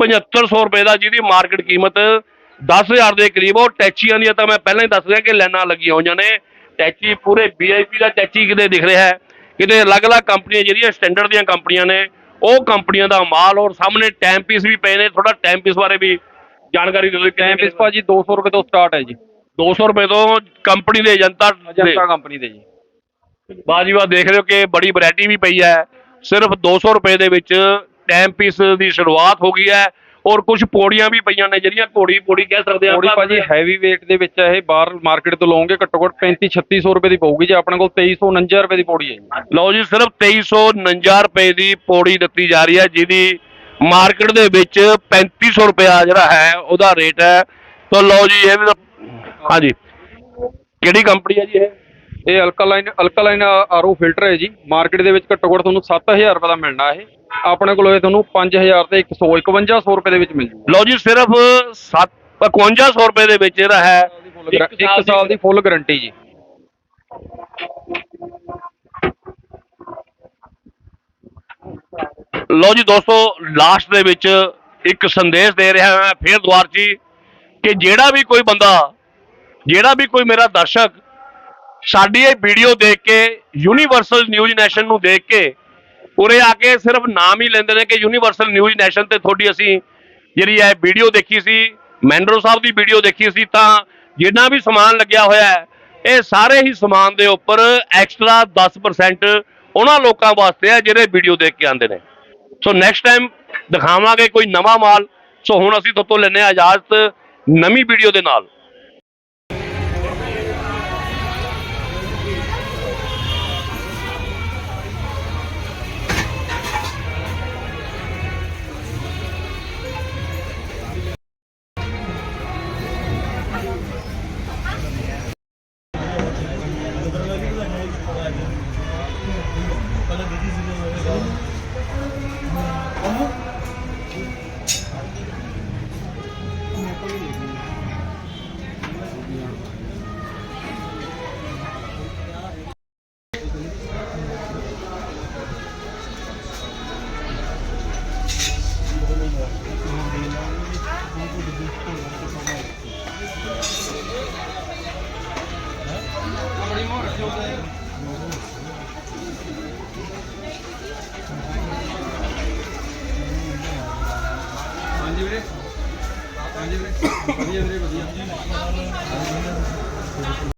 7500 ਰੁਪਏ ਦਾ ਜਿਹਦੀ ਮਾਰਕੀਟ ਕੀਮਤ 10000 ਦੇ ਕਰੀਬ ਉਹ ਟੈਚੀਆਂ ਦੀਆਂ ਤਾਂ ਮੈਂ ਪਹਿਲਾਂ ਹੀ ਦੱਸ ਰਿਹਾ ਕਿ ਲਾਈਨਾਂ ਲੱਗੀਆਂ ਹੋਈਆਂ ਨੇ। ਟੈਚੀ ਪੂਰੇ ਵੀਆਈਪੀ ਦਾ ਟੈਚੀ ਕਿਤੇ ਦਿਖ ਰਿਹਾ ਹੈ। ਕਿਤੇ ਅਲੱਗ-ਅਲੱਗ ਕੰਪਨੀਆਂ ਜਿਹੜੀਆਂ ਸਟੈਂਡਰਡ ਦੀਆਂ ਕੰਪਨੀਆਂ ਨੇ ਉਹ ਕੰਪਨੀਆਂ ਦਾ ਮਾਲ ਔਰ ਸਾਹਮਣੇ ਟਾਈਮ ਪੀਸ ਵੀ ਪਏ ਨੇ। ਥੋੜਾ ਟਾਈਮ ਪੀਸ ਬਾਰੇ ਵੀ ਜਾਣਕਾਰੀ ਦੇ ਦਿਓ ਟਾਈਮ ਪੀਸ ਭਾਜੀ 200 ਰੁਪਏ ਤੋਂ ਸਟਾਰਟ ਹੈ ਜੀ। 200 ਰੁਪਏ ਤੋਂ ਕੰਪਨੀ ਦੇ ਏਜੰਟਾਂ ਦੇ। ਅਜੰਤਾ ਕੰਪਨੀ ਦੇ ਜੀ। ਬਾਜੀਵਾ ਦੇਖ ਰਹੇ ਹੋ ਕਿ ਬੜੀ ਵੈਰਾਈਟੀ ਵੀ ਪਈ ਹੈ। ਸਿਰਫ 200 ਰੁਪਏ ਦੇ ਵਿੱਚ ਟਾਈਮ ਪੀਸ ਦੀ ਸ਼ੁਰੂਆਤ ਹੋ ਗਈ ਹੈ। ਔਰ ਕੁਝ ਪੌੜੀਆਂ ਵੀ ਪਈਆਂ ਨੇ ਜਿਹੜੀਆਂ ਘੋੜੀ ਪੌੜੀ ਕਹਿ ਸਕਦੇ ਥੋੜੀ ਆਪਾਂ ਭਾਜੀ ਹੈਵੀ weight ਦੇ ਵਿੱਚ ਇਹ ਬਾਹਰ ਮਾਰਕੀਟ ਤੋਂ ਲਓਗੇ ਘੱਟੋ ਘੱਟ 35 3600 ਰੁਪਏ ਦੀ ਪਊਗੀ ਜੀ ਆਪਣੇ ਕੋਲ 2349 ਰੁਪਏ ਦੀ ਪੌੜੀ ਹੈ ਜੀ। ਲਓ ਜੀ ਸਿਰਫ 2349 ਰੁਪਏ ਦੀ ਪੌੜੀ ਦਿੱਤੀ ਜਾ ਰਹੀ ਹੈ ਜਿਹਦੀ ਮਾਰਕੀਟ ਦੇ ਵਿੱਚ 3500 ਰੁਪਇਆ ਜਿਹੜਾ ਹੈ ਉਹਦਾ ਰੇਟ ਹੈ। ਤਾਂ ਲਓ ਜੀ ਇਹ ਵੀ ਹਾਂਜੀ। ਕਿਹੜੀ ਕੰਪਨੀ ਹੈ ਜੀ ਇਹ? ਇਹ ਅਲਕਾਲਾਈਨ ਅਲਕਾਲਾਈਨ ਆਰਓ ਫਿਲਟਰ ਹੈ ਜੀ। ਮਾਰਕੀਟ ਦੇ ਵਿੱਚ ਘੱਟੋ ਘੱਟ ਤੁਹਾਨੂੰ 7000 ਰੁਪਏ ਦਾ ਮਿਲਣਾ ਇਹ। ਆਪਣੇ ਕੋਲ ਇਹ ਤੁਹਾਨੂੰ 5000 ਤੇ 100 5100 ਰੁਪਏ ਦੇ ਵਿੱਚ ਮਿਲ ਜੂਗਾ। ਲਓ ਜੀ ਸਿਰਫ 7 5500 ਰੁਪਏ ਦੇ ਵਿੱਚ ਜਿਹੜਾ ਹੈ। ਇੱਕ ਸਾਲ ਦੀ ਫੁੱਲ ਗਾਰੰਟੀ ਜੀ। ਲਓ ਜੀ ਦੋਸਤੋ ਲਾਸਟ ਦੇ ਵਿੱਚ ਇੱਕ ਸੰਦੇਸ਼ ਦੇ ਰਿਹਾ ਹਾਂ ਫੇਰ ਦੁਆਰ ਜੀ ਕਿ ਜਿਹੜਾ ਵੀ ਕੋਈ ਬੰਦਾ ਜਿਹੜਾ ਵੀ ਕੋਈ ਮੇਰਾ ਦਰਸ਼ਕ ਸਾਡੀ ਇਹ ਵੀਡੀਓ ਦੇਖ ਕੇ ਯੂਨੀਵਰਸਲ ਨਿਊਜ਼ ਨੈਸ਼ਨ ਨੂੰ ਦੇਖ ਕੇ, ਉਰੇ ਆ ਕੇ ਸਿਰਫ ਨਾਮ ਹੀ ਲੈਂਦੇ ਨੇ ਕਿ ਯੂਨੀਵਰਸਲ ਨਿਊਜ਼ ਨੈਸ਼ਨ ਤੇ ਤੁਹਾਡੀ ਅਸੀਂ ਜਿਹੜੀ ਇਹ ਵੀਡੀਓ ਦੇਖੀ ਸੀ ਮੈਂਡਰੋ ਸਾਹਿਬ ਦੀ ਵੀਡੀਓ ਦੇਖੀ ਸੀ, ਤਾਂ ਜਿੰਨਾ ਵੀ ਸਮਾਨ ਲੱਗਿਆ ਹੋਇਆ ਹੈ, ਇਹ ਸਾਰੇ ਹੀ ਸਮਾਨ ਦੇ ਉੱਪਰ ਐਕਸਟਰਾ 10% ਉਹਨਾਂ ਲੋਕਾਂ ਵਾਸਤੇ ਹੈ ਜਿਹੜੇ ਵੀਡੀਓ ਦੇਖ ਕੇ ਆਉਂਦੇ ਨੇ। ਸੋ ਨੈਕਸਟ ਟਾਈਮ ਦਿਖਾਵਾਂਗੇ ਕੋਈ ਨਵਾਂ ਮਾਲ। ਸੋ ਹੁਣ ਅਸੀਂ ਤੁਹਾਤੋਂ ਲੈਨੇ ਆ ਇਜਾਜ਼ਤ ਨਵੀਂ ਵੀਡੀਓ ਦੇ ਨਾਲ। Thank you.